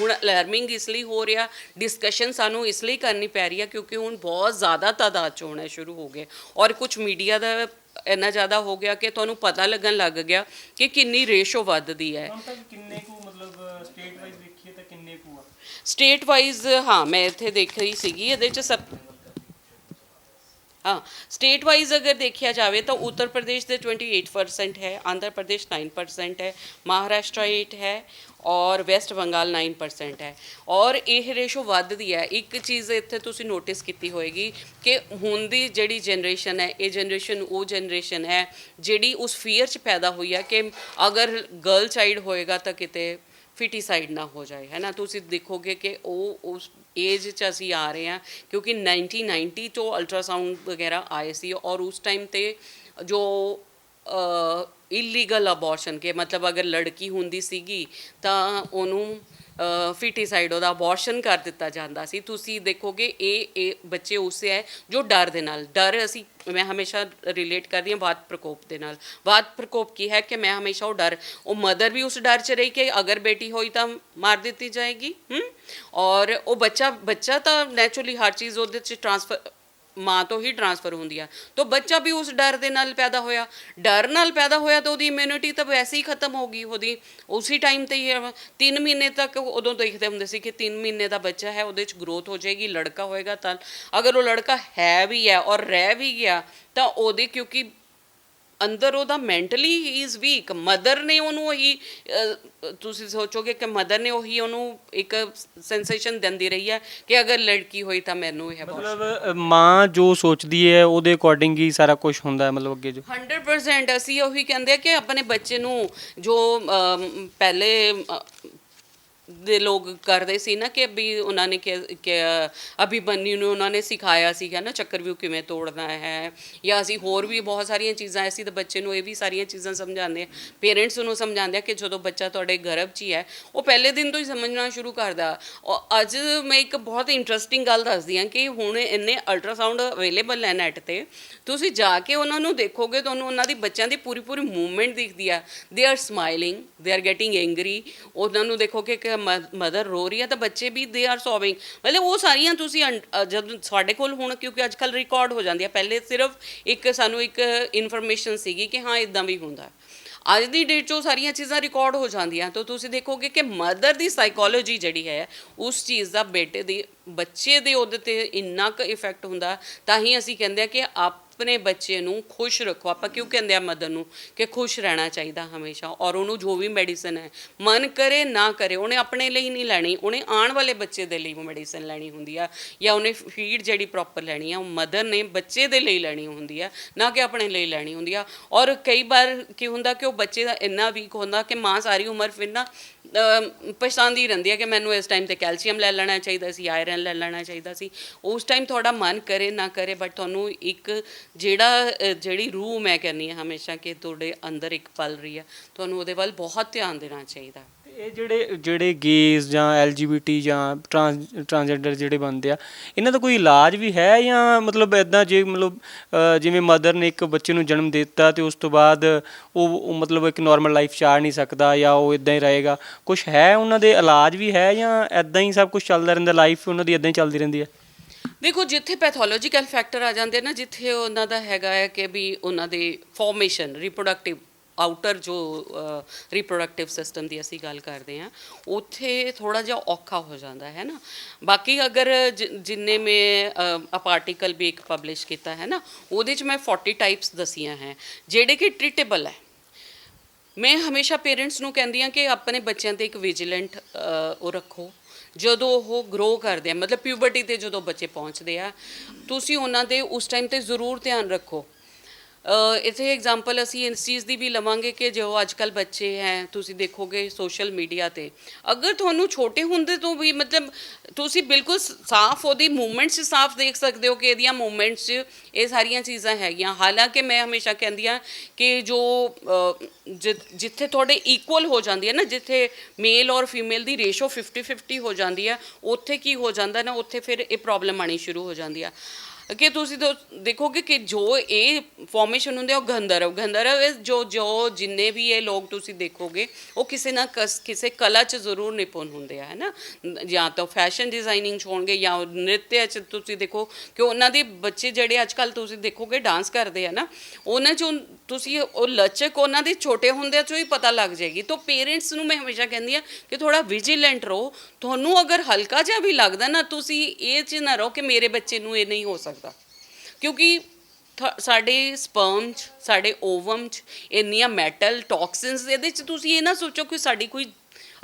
ਹੁਣ ਅਲਰਮਿੰਗ ਇਸ ਲਈ ਹੋ ਰਿਹਾ ਡਿਸਕਸ਼ਨ ਸਾਨੂੰ ਇਸ ਲਈ ਕਰਨੀ ਪੈ ਰਹੀ ਹੈ ਕਿਉਂਕਿ ਹੁਣ ਬਹੁਤ ਜ਼ਿਆਦਾ ਤਾਦਾਦ ਚ ਹੋਣਾ ਸ਼ੁਰੂ ਹੋ ਗਏ ਔਰ ਕੁਝ ਮੀਡੀਆ ਦਾ ਇੰਨਾ ਜ਼ਿਆਦਾ ਹੋ ਗਿਆ ਕਿ ਤੁਹਾਨੂੰ ਪਤਾ ਲੱਗਣ ਲੱਗ ਗਿਆ ਕਿ ਕਿੰਨੀ ਰੇਸ਼ੋ ਵੱਧਦੀ ਹੈ। ਹੁਣ ਤੱਕ ਕਿੰਨੇ ਕੁ ਮਤਲਬ ਸਟੇਟ ਵਾਈਜ਼ ਦੇਖੀਏ ਤਾਂ ਕਿੰਨੇ ਕੁ ਆ? ਸਟੇਟ ਵਾਈਜ਼ ਹਾਂ ਮੈਂ ਇੱਥੇ ਦੇਖ ਰਹੀ ਸੀਗੀ ਇਹਦੇ ਚ ਸਭ ਹਾਂ ਸਟੇਟ ਵਾਈਜ਼ ਅਗਰ ਦੇਖਿਆ ਜਾਵੇ ਤਾਂ ਉੱਤਰ ਪ੍ਰਦੇਸ਼ ਦੇ 28% ਹੈ ਆਂਧਰਾ ਪ੍ਰਦੇਸ਼ 9% ਹੈ ਮਹਾਰਾਸ਼ਟਰ 8 ਹੈ ਔਰ ਵੈਸਟ ਬੰਗਾਲ 9% ਹੈ। ਔਰ ਇਹ ਰੇਸ਼ੋ ਵੱਧਦੀ ਹੈ। ਇੱਕ ਚੀਜ਼ ਇੱਥੇ ਤੁਸੀਂ ਨੋਟਿਸ ਕੀਤੀ ਹੋਏਗੀ ਕਿ ਹੁਣ ਦੀ ਜਿਹੜੀ ਜਨਰੇਸ਼ਨ ਹੈ, ਇਹ ਜਨਰੇਸ਼ਨ ਉਹ ਜਨਰੇਸ਼ਨ ਹੈ ਜਿਹੜੀ ਉਸ ਫੀਅਰ 'ਚ ਪੈਦਾ ਹੋਈ ਹੈ ਕਿ ਅਗਰ ਗਰਲ ਚਾਈਲਡ ਹੋਏਗਾ ਤਾਂ ਕਿਤੇ ਫਿਟੀਸਾਈਡ ਨਾ ਹੋ ਜਾਏ। ਹੈ ਨਾ? ਤੁਸੀਂ ਦੇਖੋਗੇ ਕਿ ਉਹ ਉਸ ਏਜ 'ਚ ਅਸੀਂ ਆ ਰਹੇ ਹਾਂ ਕਿਉਂਕਿ 1990 ਤੋਂ ਅਲਟਰਾਸਾਊਂਡ ਵਗੈਰਾ ਆਏ ਸੀ ਔਰ ਉਸ ਟਾਈਮ ਤੇ ਜੋ ਇਲੀਗਲ ਅਬੋਰਸ਼ਨ ਕਿ ਮਤਲਬ ਅਗਰ ਲੜਕੀ ਹੁੰਦੀ ਸੀਗੀ ਤਾਂ ਉਹਨੂੰ ਫਿਟੀਸਾਈਡ ਉਹਦਾ ਅਬੋਰਸ਼ਨ ਕਰ ਦਿੱਤਾ ਜਾਂਦਾ ਸੀ। ਤੁਸੀਂ ਦੇਖੋਗੇ, ਇਹ ਇਹ ਬੱਚੇ ਉਸੇ ਹੈ ਜੋ ਡਰ ਦੇ ਨਾਲ, ਡਰ ਅਸੀਂ, ਮੈਂ ਹਮੇਸ਼ਾ ਰਿਲੇਟ ਕਰਦੀ ਹਾਂ ਬਾਤ ਪ੍ਰਕੋਪ ਦੇ ਨਾਲ। ਬਾਤ ਪ੍ਰਕੋਪ ਕੀ ਹੈ ਕਿ ਮੈਂ ਹਮੇਸ਼ਾ ਉਹ ਡਰ, ਉਹ ਮਦਰ ਵੀ ਉਸ ਡਰ 'ਚ ਰਹੀ ਕਿ ਅਗਰ ਬੇਟੀ ਹੋਈ ਤਾਂ ਮਾਰ ਦਿੱਤੀ ਜਾਏਗੀ ਹਮ ਔਰ ਉਹ ਬੱਚਾ ਬੱਚਾ ਤਾਂ ਨੈਚੁਰਲੀ ਹਰ ਚੀਜ਼ ਉਹਦੇ 'ਚ ਟਰਾਂਸਫਰ ਮਾਂ ਤੋਂ ਹੀ ਟਰਾਂਸਫਰ ਹੁੰਦੀ ਆ। ਤਾਂ ਬੱਚਾ ਵੀ ਉਸ ਡਰ ਦੇ ਨਾਲ ਪੈਦਾ ਹੋਇਆ। ਡਰ ਨਾਲ ਪੈਦਾ ਹੋਇਆ ਤਾਂ ਉਹਦੀ ਇਮਿਊਨਿਟੀ ਤਾਂ ਵੈਸੇ ਹੀ ਖਤਮ ਹੋ ਗਈ ਉਹਦੀ। ਉਸੇ ਟਾਈਮ ਤੇ ਹੀ 3 ਮਹੀਨੇ ਤੱਕ ਉਦੋਂ ਦੇਖਦੇ ਹੁੰਦੇ ਸੀ ਕਿ 3 ਮਹੀਨੇ ਦਾ ਬੱਚਾ ਹੈ, ਉਹਦੇ ਚ ਗਰੋਥ ਹੋ ਜਾਏਗੀ, ਲੜਕਾ ਹੋਏਗਾ ਤਾਂ। ਅਗਰ ਉਹ ਲੜਕਾ ਹੈ ਵੀ ਹੈ ਔਰ ਰਹਿ ਵੀ ਗਿਆ ਤਾਂ ਉਹਦੇ ਕਿਉਂਕਿ ਅੰਦਰ ਉਹਦਾ ਮੈਂਟਲੀ ਹੀ ਇਜ਼ ਵੀਕ ਮਦਰ ਨੇ ਉਹਨੂੰ ਉਹੀ ਅਹ, ਤੁਸੀਂ ਸੋਚੋਗੇ ਕਿ ਮਦਰ ਨੇ ਉਹੀ ਉਹਨੂੰ ਇੱਕ ਸੈਂਸੇਸ਼ਨ ਦਿੰਦੀ ਰਹੀ ਹੈ ਕਿ ਅਗਰ ਲੜਕੀ ਹੋਈ ਤਾਂ ਮੈਨੂੰ ਇਹ ਬਹੁਤ ਮਤਲਬ ਮਾਂ ਜੋ ਸੋਚਦੀ ਹੈ ਉਹਦੇ ਅਕੋਰਡਿੰਗ ਹੀ ਸਾਰਾ ਕੁਝ ਹੁੰਦਾ ਹੈ ਮਤਲਬ ਅੱਗੇ ਜੋ। 100% ਅਸੀਂ ਉਹੀ ਕਹਿੰਦੇ ਆ ਕਿ ਆਪਣੇ ਬੱਚੇ ਨੂੰ ਜੋ ਪਹਿਲੇ ਦੇ ਲੋਕ ਕਰਦੇ ਸੀ ਨਾ ਕਿ ਅਭੀ ਉਹਨਾਂ ਨੇ ਕਿ ਕਿ ਅਭਿਮਨਿਊ ਨੂੰ ਉਹਨਾਂ ਨੇ ਸਿਖਾਇਆ ਸੀਗਾ ਨਾ ਚੱਕਰਵਿਊਹ ਕਿਵੇਂ ਤੋੜਨਾ ਹੈ। ਜਾਂ ਅਸੀਂ ਹੋਰ ਵੀ ਬਹੁਤ ਸਾਰੀਆਂ ਚੀਜ਼ਾਂ ਐਸੀ ਤਾਂ ਬੱਚੇ ਨੂੰ ਇਹ ਵੀ ਸਾਰੀਆਂ ਚੀਜ਼ਾਂ ਸਮਝਾਉਂਦੇ ਆ ਪੇਰੈਂਟਸ ਨੂੰ ਸਮਝਾਉਂਦੇ ਆ ਕਿ ਜਦੋਂ ਬੱਚਾ ਤੁਹਾਡੇ ਗਰਭ 'ਚ ਹੀ ਹੈ, ਉਹ ਪਹਿਲੇ ਦਿਨ ਤੋਂ ਹੀ ਸਮਝਣਾ ਸ਼ੁਰੂ ਕਰਦਾ। ਔਰ ਅੱਜ ਮੈਂ ਇੱਕ ਬਹੁਤ ਇੰਟਰਸਟਿੰਗ ਗੱਲ ਦੱਸਦੀ ਹਾਂ ਕਿ ਹੁਣ ਇੰਨੇ ਅਲਟਰਾਸਾਊਂਡ ਅਵੇਲੇਬਲ ਹੈ ਨੈਟ ਤੇ। ਤੁਸੀਂ ਜਾ ਕੇ ਉਹਨਾਂ ਨੂੰ ਦੇਖੋਗੇ, ਤੁਹਾਨੂੰ ਉਹਨਾਂ ਦੀ ਬੱਚਿਆਂ ਦੀ ਪੂਰੀ ਪੂਰੀ ਮੂਵਮੈਂਟ ਦਿਖਦੀ ਆ they are smiling they are getting angry ਉਹਨਾਂ ਨੂੰ ਦੇਖੋ ਕਿ ਮਦਰ ਰੋ ਰਹੀ ਹੈ ਤਾਂ ਬੱਚੇ ਵੀ ਦੇ ਆਰ ਸੋਵਿੰਗ ਮਤਲਬ ਉਹ ਸਾਰੀਆਂ ਤੁਸੀਂ ਜਦ ਸਾਡੇ ਕੋਲ ਹੁਣ ਕਿਉਂਕਿ ਅੱਜ ਕੱਲ ਰਿਕਾਰਡ ਹੋ ਜਾਂਦੀ ਹੈ, ਪਹਿਲੇ ਸਿਰਫ ਇੱਕ ਸਾਨੂੰ ਇੱਕ ਇਨਫੋਰਮੇਸ਼ਨ ਸੀਗੀ ਕਿ ਹਾਂ ਇਦਾਂ ਵੀ ਹੁੰਦਾ ਅੱਜ ਦੀ ਡੇਟ 'ਚ ਉਹ ਸਾਰੀਆਂ ਚੀਜ਼ਾਂ ਰਿਕਾਰਡ ਹੋ ਜਾਂਦੀਆਂ, ਤਾਂ ਤੁਸੀਂ ਦੇਖੋਗੇ ਕਿ ਮਦਰ ਦੀ ਸਾਈਕੋਲੋਜੀ ਜਿਹੜੀ ਹੈ, ਉਸ ਚੀਜ਼ ਦਾ ਬੇਟੇ ਦੀ, ਬੱਚੇ ਦੇ ਉਹਦੇ ਤੇ ਇੰਨਾ ਕੁ ਇਫੈਕਟ ਹੁੰਦਾ, ਤਾਂ ਹੀ ਅਸੀਂ ਕਹਿੰਦੇ ਆ ਕਿ ਆਪ ਆਪਣੇ ਬੱਚੇ ਨੂੰ ਖੁਸ਼ ਰੱਖੋ। ਆਪਾਂ ਕਿਉਂ ਕਹਿੰਦੇ ਆ ਮਦਰ ਨੂੰ ਕਿ ਖੁਸ਼ ਰਹਿਣਾ ਚਾਹੀਦਾ ਹਮੇਸ਼ਾ? ਔਰ ਉਹਨੂੰ ਜੋ ਵੀ ਮੈਡੀਸਨ ਹੈ, ਮਨ ਕਰੇ ਨਾ ਕਰੇ, ਉਹਨੇ ਆਪਣੇ ਲਈ ਨਹੀਂ ਲੈਣੀ। ਉਹਨੇ ਆਉਣ ਵਾਲੇ ਬੱਚੇ ਦੇ ਲਈ ਮੈਡੀਸਨ ਲੈਣੀ ਹੁੰਦੀ ਆ, ਜਾਂ ਉਹਨੇ ਫੀਡ ਜਿਹੜੀ ਪ੍ਰੋਪਰ ਲੈਣੀ ਆ, ਉਹ ਮਦਰ ਨੇ ਬੱਚੇ ਦੇ ਲਈ ਲੈਣੀ ਹੁੰਦੀ ਆ, ਨਾ ਕਿ ਆਪਣੇ ਲਈ ਲੈਣੀ ਹੁੰਦੀ ਆ। ਔਰ ਕਈ ਵਾਰ ਕੀ ਹੁੰਦਾ ਕਿ ਉਹ ਬੱਚੇ ਦਾ ਇੰਨਾ ਵੀਕ ਹੁੰਦਾ ਕਿ ਮਾਂ ਸਾਰੀ ਉਮਰ ਫਿਰ ਨਾ ਪਛਤਾਉਂਦੀ ਰਹਿੰਦੀ ਹੈ ਕਿ ਮੈਨੂੰ ਇਸ ਟਾਈਮ ਤੇ ਕੈਲਸ਼ੀਅਮ ਲੈ ਲੈਣਾ ਚਾਹੀਦਾ ਸੀ ਆਇਰਨ ਲੈ ਲੈਣਾ ਚਾਹੀਦਾ ਸੀ। ਉਸ ਟਾਈਮ ਤੁਹਾਡਾ ਮਨ ਕਰੇ ਨਾ ਕਰੇ ਬਟ ਤੁਹਾਨੂੰ ਇੱਕ ਜਿਹੜਾ ਜਿਹੜੀ ਰੂਹ ਮੈਂ ਕਹਿੰਦੀ ਹਾਂ ਹਮੇਸ਼ਾ ਕਿ ਤੁਹਾਡੇ ਅੰਦਰ ਇੱਕ ਪਲ ਰਹੀ ਹੈ, ਤੁਹਾਨੂੰ ਉਹਦੇ ਵੱਲ ਬਹੁਤ ਧਿਆਨ ਦੇਣਾ ਚਾਹੀਦਾ। ਇਹ ਜਿਹੜੇ ਜਿਹੜੇ ਗੇਜ਼ ਜਾਂ ਐਲਜੀਬੀਟੀ ਜਾਂ ਟਰਾਂਸ ਟਰਾਂਸਜੈਂਡਰ ਜਿਹੜੇ ਬੰਦੇ ਆ, ਇਹਨਾਂ ਦਾ ਕੋਈ ਇਲਾਜ ਵੀ ਹੈ ਜਾਂ ਮਤਲਬ ਇਦਾਂ ਜੇ ਮਤਲਬ ਜਿਵੇਂ ਮਦਰ ਨੇ ਇੱਕ ਬੱਚੇ ਨੂੰ ਜਨਮ ਦਿੱਤਾ ਤੇ ਉਸ ਤੋਂ ਬਾਅਦ ਉਹ ਮਤਲਬ ਇੱਕ ਨਾਰਮਲ ਲਾਈਫ ਚਾਰ ਨਹੀਂ ਸਕਦਾ ਜਾਂ ਉਹ ਇਦਾਂ ਹੀ ਰਹੇਗਾ ਕੁਝ ਹੈ ਉਹਨਾਂ ਦੇ ਇਲਾਜ ਵੀ ਹੈ ਜਾਂ ਇਦਾਂ ਹੀ ਸਭ ਕੁਝ ਚੱਲਦਾ ਰਹਿੰਦਾ ਲਾਈਫ ਉਹਨਾਂ ਦੀ ਇਦਾਂ ਹੀ ਚੱਲਦੀ ਰਹਿੰਦੀ ਹੈ? ਦੇਖੋ, ਜਿੱਥੇ ਪੈਥੋਲੋਜੀਕਲ ਫੈਕਟਰ ਆ ਜਾਂਦੇ ਨਾ, ਜਿੱਥੇ ਉਹਨਾਂ ਦਾ ਹੈਗਾ ਹੈ ਕਿ ਵੀ ਉਹਨਾਂ ਦੇ ਫਾਰਮੇਸ਼ਨ ਰਿਪਰੋਡਕਟਿਵ ਆਊਟਰ ਜੋ ਰਿਪਰੋਡਕਟਿਵ ਸਿਸਟਮ ਦੀ ਅਸੀਂ ਗੱਲ ਕਰਦੇ ਹਾਂ, ਉੱਥੇ ਥੋੜਾ ਜਿਹਾ ਔਖਾ ਹੋ ਜਾਂਦਾ ਹੈ ਨਾ। ਬਾਕੀ ਅਗਰ ਜਿ- ਜਿੰਨੇ ਮੈਂ ਅ ਆਰਟੀਕਲ ਵੀ ਇੱਕ ਪਬਲਿਸ਼ ਕੀਤਾ ਹੈ ਨਾ, ਉਹਦੇ ਚ ਮੈਂ 40 ਟਾਈਪਸ ਦਸੀਆਂ ਹੈ, ਜਿਹੜੇ ਕਿ ਟ੍ਰੀਟੇਬਲ ਹੈ। ਮੈਂ ਹਮੇਸ਼ਾ ਪੇਰੈਂਟਸ ਨੂੰ ਕਹਿੰਦੀ ਹਾਂ ਕਿ ਆਪਣੇ ਬੱਚਿਆਂ ਤੇ ਇੱਕ ਵਿਜੀਲੈਂਟ ਉਹ ਰੱਖੋ। ਜਦੋਂ ਉਹ ਗਰੋ ਕਰਦੇ ਆ, ਮਤਲਬ ਪਿਊਬਰਟੀ ਤੇ ਜਦੋਂ ਬੱਚੇ ਪਹੁੰਚਦੇ ਆ, ਤੁਸੀਂ ਉਹਨਾਂ ਦੇ ਉਸ ਟਾਈਮ ਤੇ ਜ਼ਰੂਰ ਧਿਆਨ ਰੱਖੋ। ਇੱਥੇ ਐਗਜ਼ਾਮਪਲ ਅਸੀਂ ਇਸ ਚੀਜ਼ ਦੀ ਵੀ ਲਵਾਂਗੇ ਕਿ ਜੋ ਅੱਜ ਕੱਲ ਬੱਚੇ ਹੈ, ਤੁਸੀਂ ਦੇਖੋਗੇ ਸੋਸ਼ਲ ਮੀਡੀਆ ਤੇ। ਅਗਰ ਤੁਹਾਨੂੰ ਛੋਟੇ ਹੁੰਦੇ ਤੋਂ ਵੀ ਮਤਲਬ ਤੁਸੀਂ ਬਿਲਕੁਲ ਸਾਫ਼ ਉਹਦੀ ਮੂਵਮੈਂਟਸ ਸਾਫ਼ ਦੇਖ ਸਕਦੇ ਹੋ ਕਿ ਇਹਦੀਆਂ ਮੂਵਮੈਂਟਸ 'ਚ ਇਹ ਸਾਰੀਆਂ ਚੀਜ਼ਾਂ ਹੈਗੀਆਂ। ਹਾਲਾਂਕਿ ਮੈਂ ਹਮੇਸ਼ਾ ਕਹਿੰਦੀ ਆ ਕਿ ਜੋ ਜਿੱਥੇ ਤੁਹਾਡੇ ਇਕੁਅਲ ਹੋ ਜਾਂਦੀ ਹੈ ਨਾ, ਜਿੱਥੇ ਮੇਲ ਔਰ ਫੀਮੇਲ ਦੀ ਰੇਸ਼ੋ 50 50 ਹੋ ਜਾਂਦੀ ਹੈ, ਉੱਥੇ ਕੀ ਹੋ ਜਾਂਦਾ ਨਾ, ਉੱਥੇ ਫਿਰ ਇਹ ਪ੍ਰੋਬਲਮ ਆਣੀ ਸ਼ੁਰੂ ਹੋ ਜਾਂਦੀ ਆ। ਕਿ ਤੁਸੀਂ ਦੋ- ਦੇਖੋਗੇ ਕਿ ਜੋ ਇਹ ਫਾਰਮੇਸ਼ਨ ਹੁੰਦੇ ਆ, ਉਹ ਗੰਧਰਵ ਗੰਧਰਵ is ਜੋ ਜੋ ਜਿੰਨੇ ਵੀ ਇਹ ਲੋਕ ਤੁਸੀਂ ਦੇਖੋਗੇ, ਉਹ ਕਿਸੇ ਨਾ ਕਸ- ਕਿਸੇ ਕਲਾ 'ਚ ਜ਼ਰੂਰ ਨਿਪੁੰਨ ਹੁੰਦੇ ਆ ਹੈ ਨਾ ਜਾਂ ਤਾਂ ਫੈਸ਼ਨ ਡਿਜ਼ਾਈਨਿੰਗ 'ਚ ਹੋਣਗੇ ਜਾਂ ਉਹ ਨ੍ਰਿਤਯ 'ਚ ਤੁਸੀਂ ਦੇਖੋ, ਕਿ ਉਹਨਾਂ ਦੇ ਬੱਚੇ ਜਿਹੜੇ ਅੱਜ ਕੱਲ ਤੁਸੀਂ ਦੇਖੋਗੇ ਡਾਂਸ ਕਰਦੇ ਆ ਨਾ, ਉਹਨਾਂ 'ਚੋਂ ਤੁਸੀਂ ਉਹ ਲਚਕ ਉਹਨਾਂ ਦੇ ਛੋਟੇ ਹੁੰਦਿਆਂ 'ਚੋਂ ਹੀ ਪਤਾ ਲੱਗ ਜਾਏਗੀ। ਤਾਂ ਪੇਰੈਂਟਸ ਨੂੰ ਮੈਂ ਹਮੇਸ਼ਾ ਕਹਿੰਦੀ ਆ ਕਿ ਥੋੜਾ ਵਿਜੀਲੈਂਟ ਰਹੋ। ਤੁਹਾਨੂੰ ਅਗਰ ਹਲਕਾ ਜਿਹਾ ਵੀ ਲੱਗਦਾ ਨਾ, ਤੁਸੀਂ ਇਹ 'ਚ ਨਾ ਰਹੋ ਕਿ ਮੇਰੇ ਬੱਚੇ ਨੂੰ ਇਹ ਨਹੀਂ ਹੋ ਸਕਦਾ। ਕਿਉਂਕਿ ਥ- ਸਾਡੇ ਸਪਰਮ 'ਚ, ਸਾਡੇ ਓਵਮ 'ਚ ਇੰਨੀਆਂ ਮੈਟਲ ਟੌਕਸਿਨਸ ਇਹਦੇ 'ਚ ਤੁਸੀਂ ਇਹ ਨਾ ਸੋਚੋ ਕਿ ਸਾਡੀ ਕੋਈ,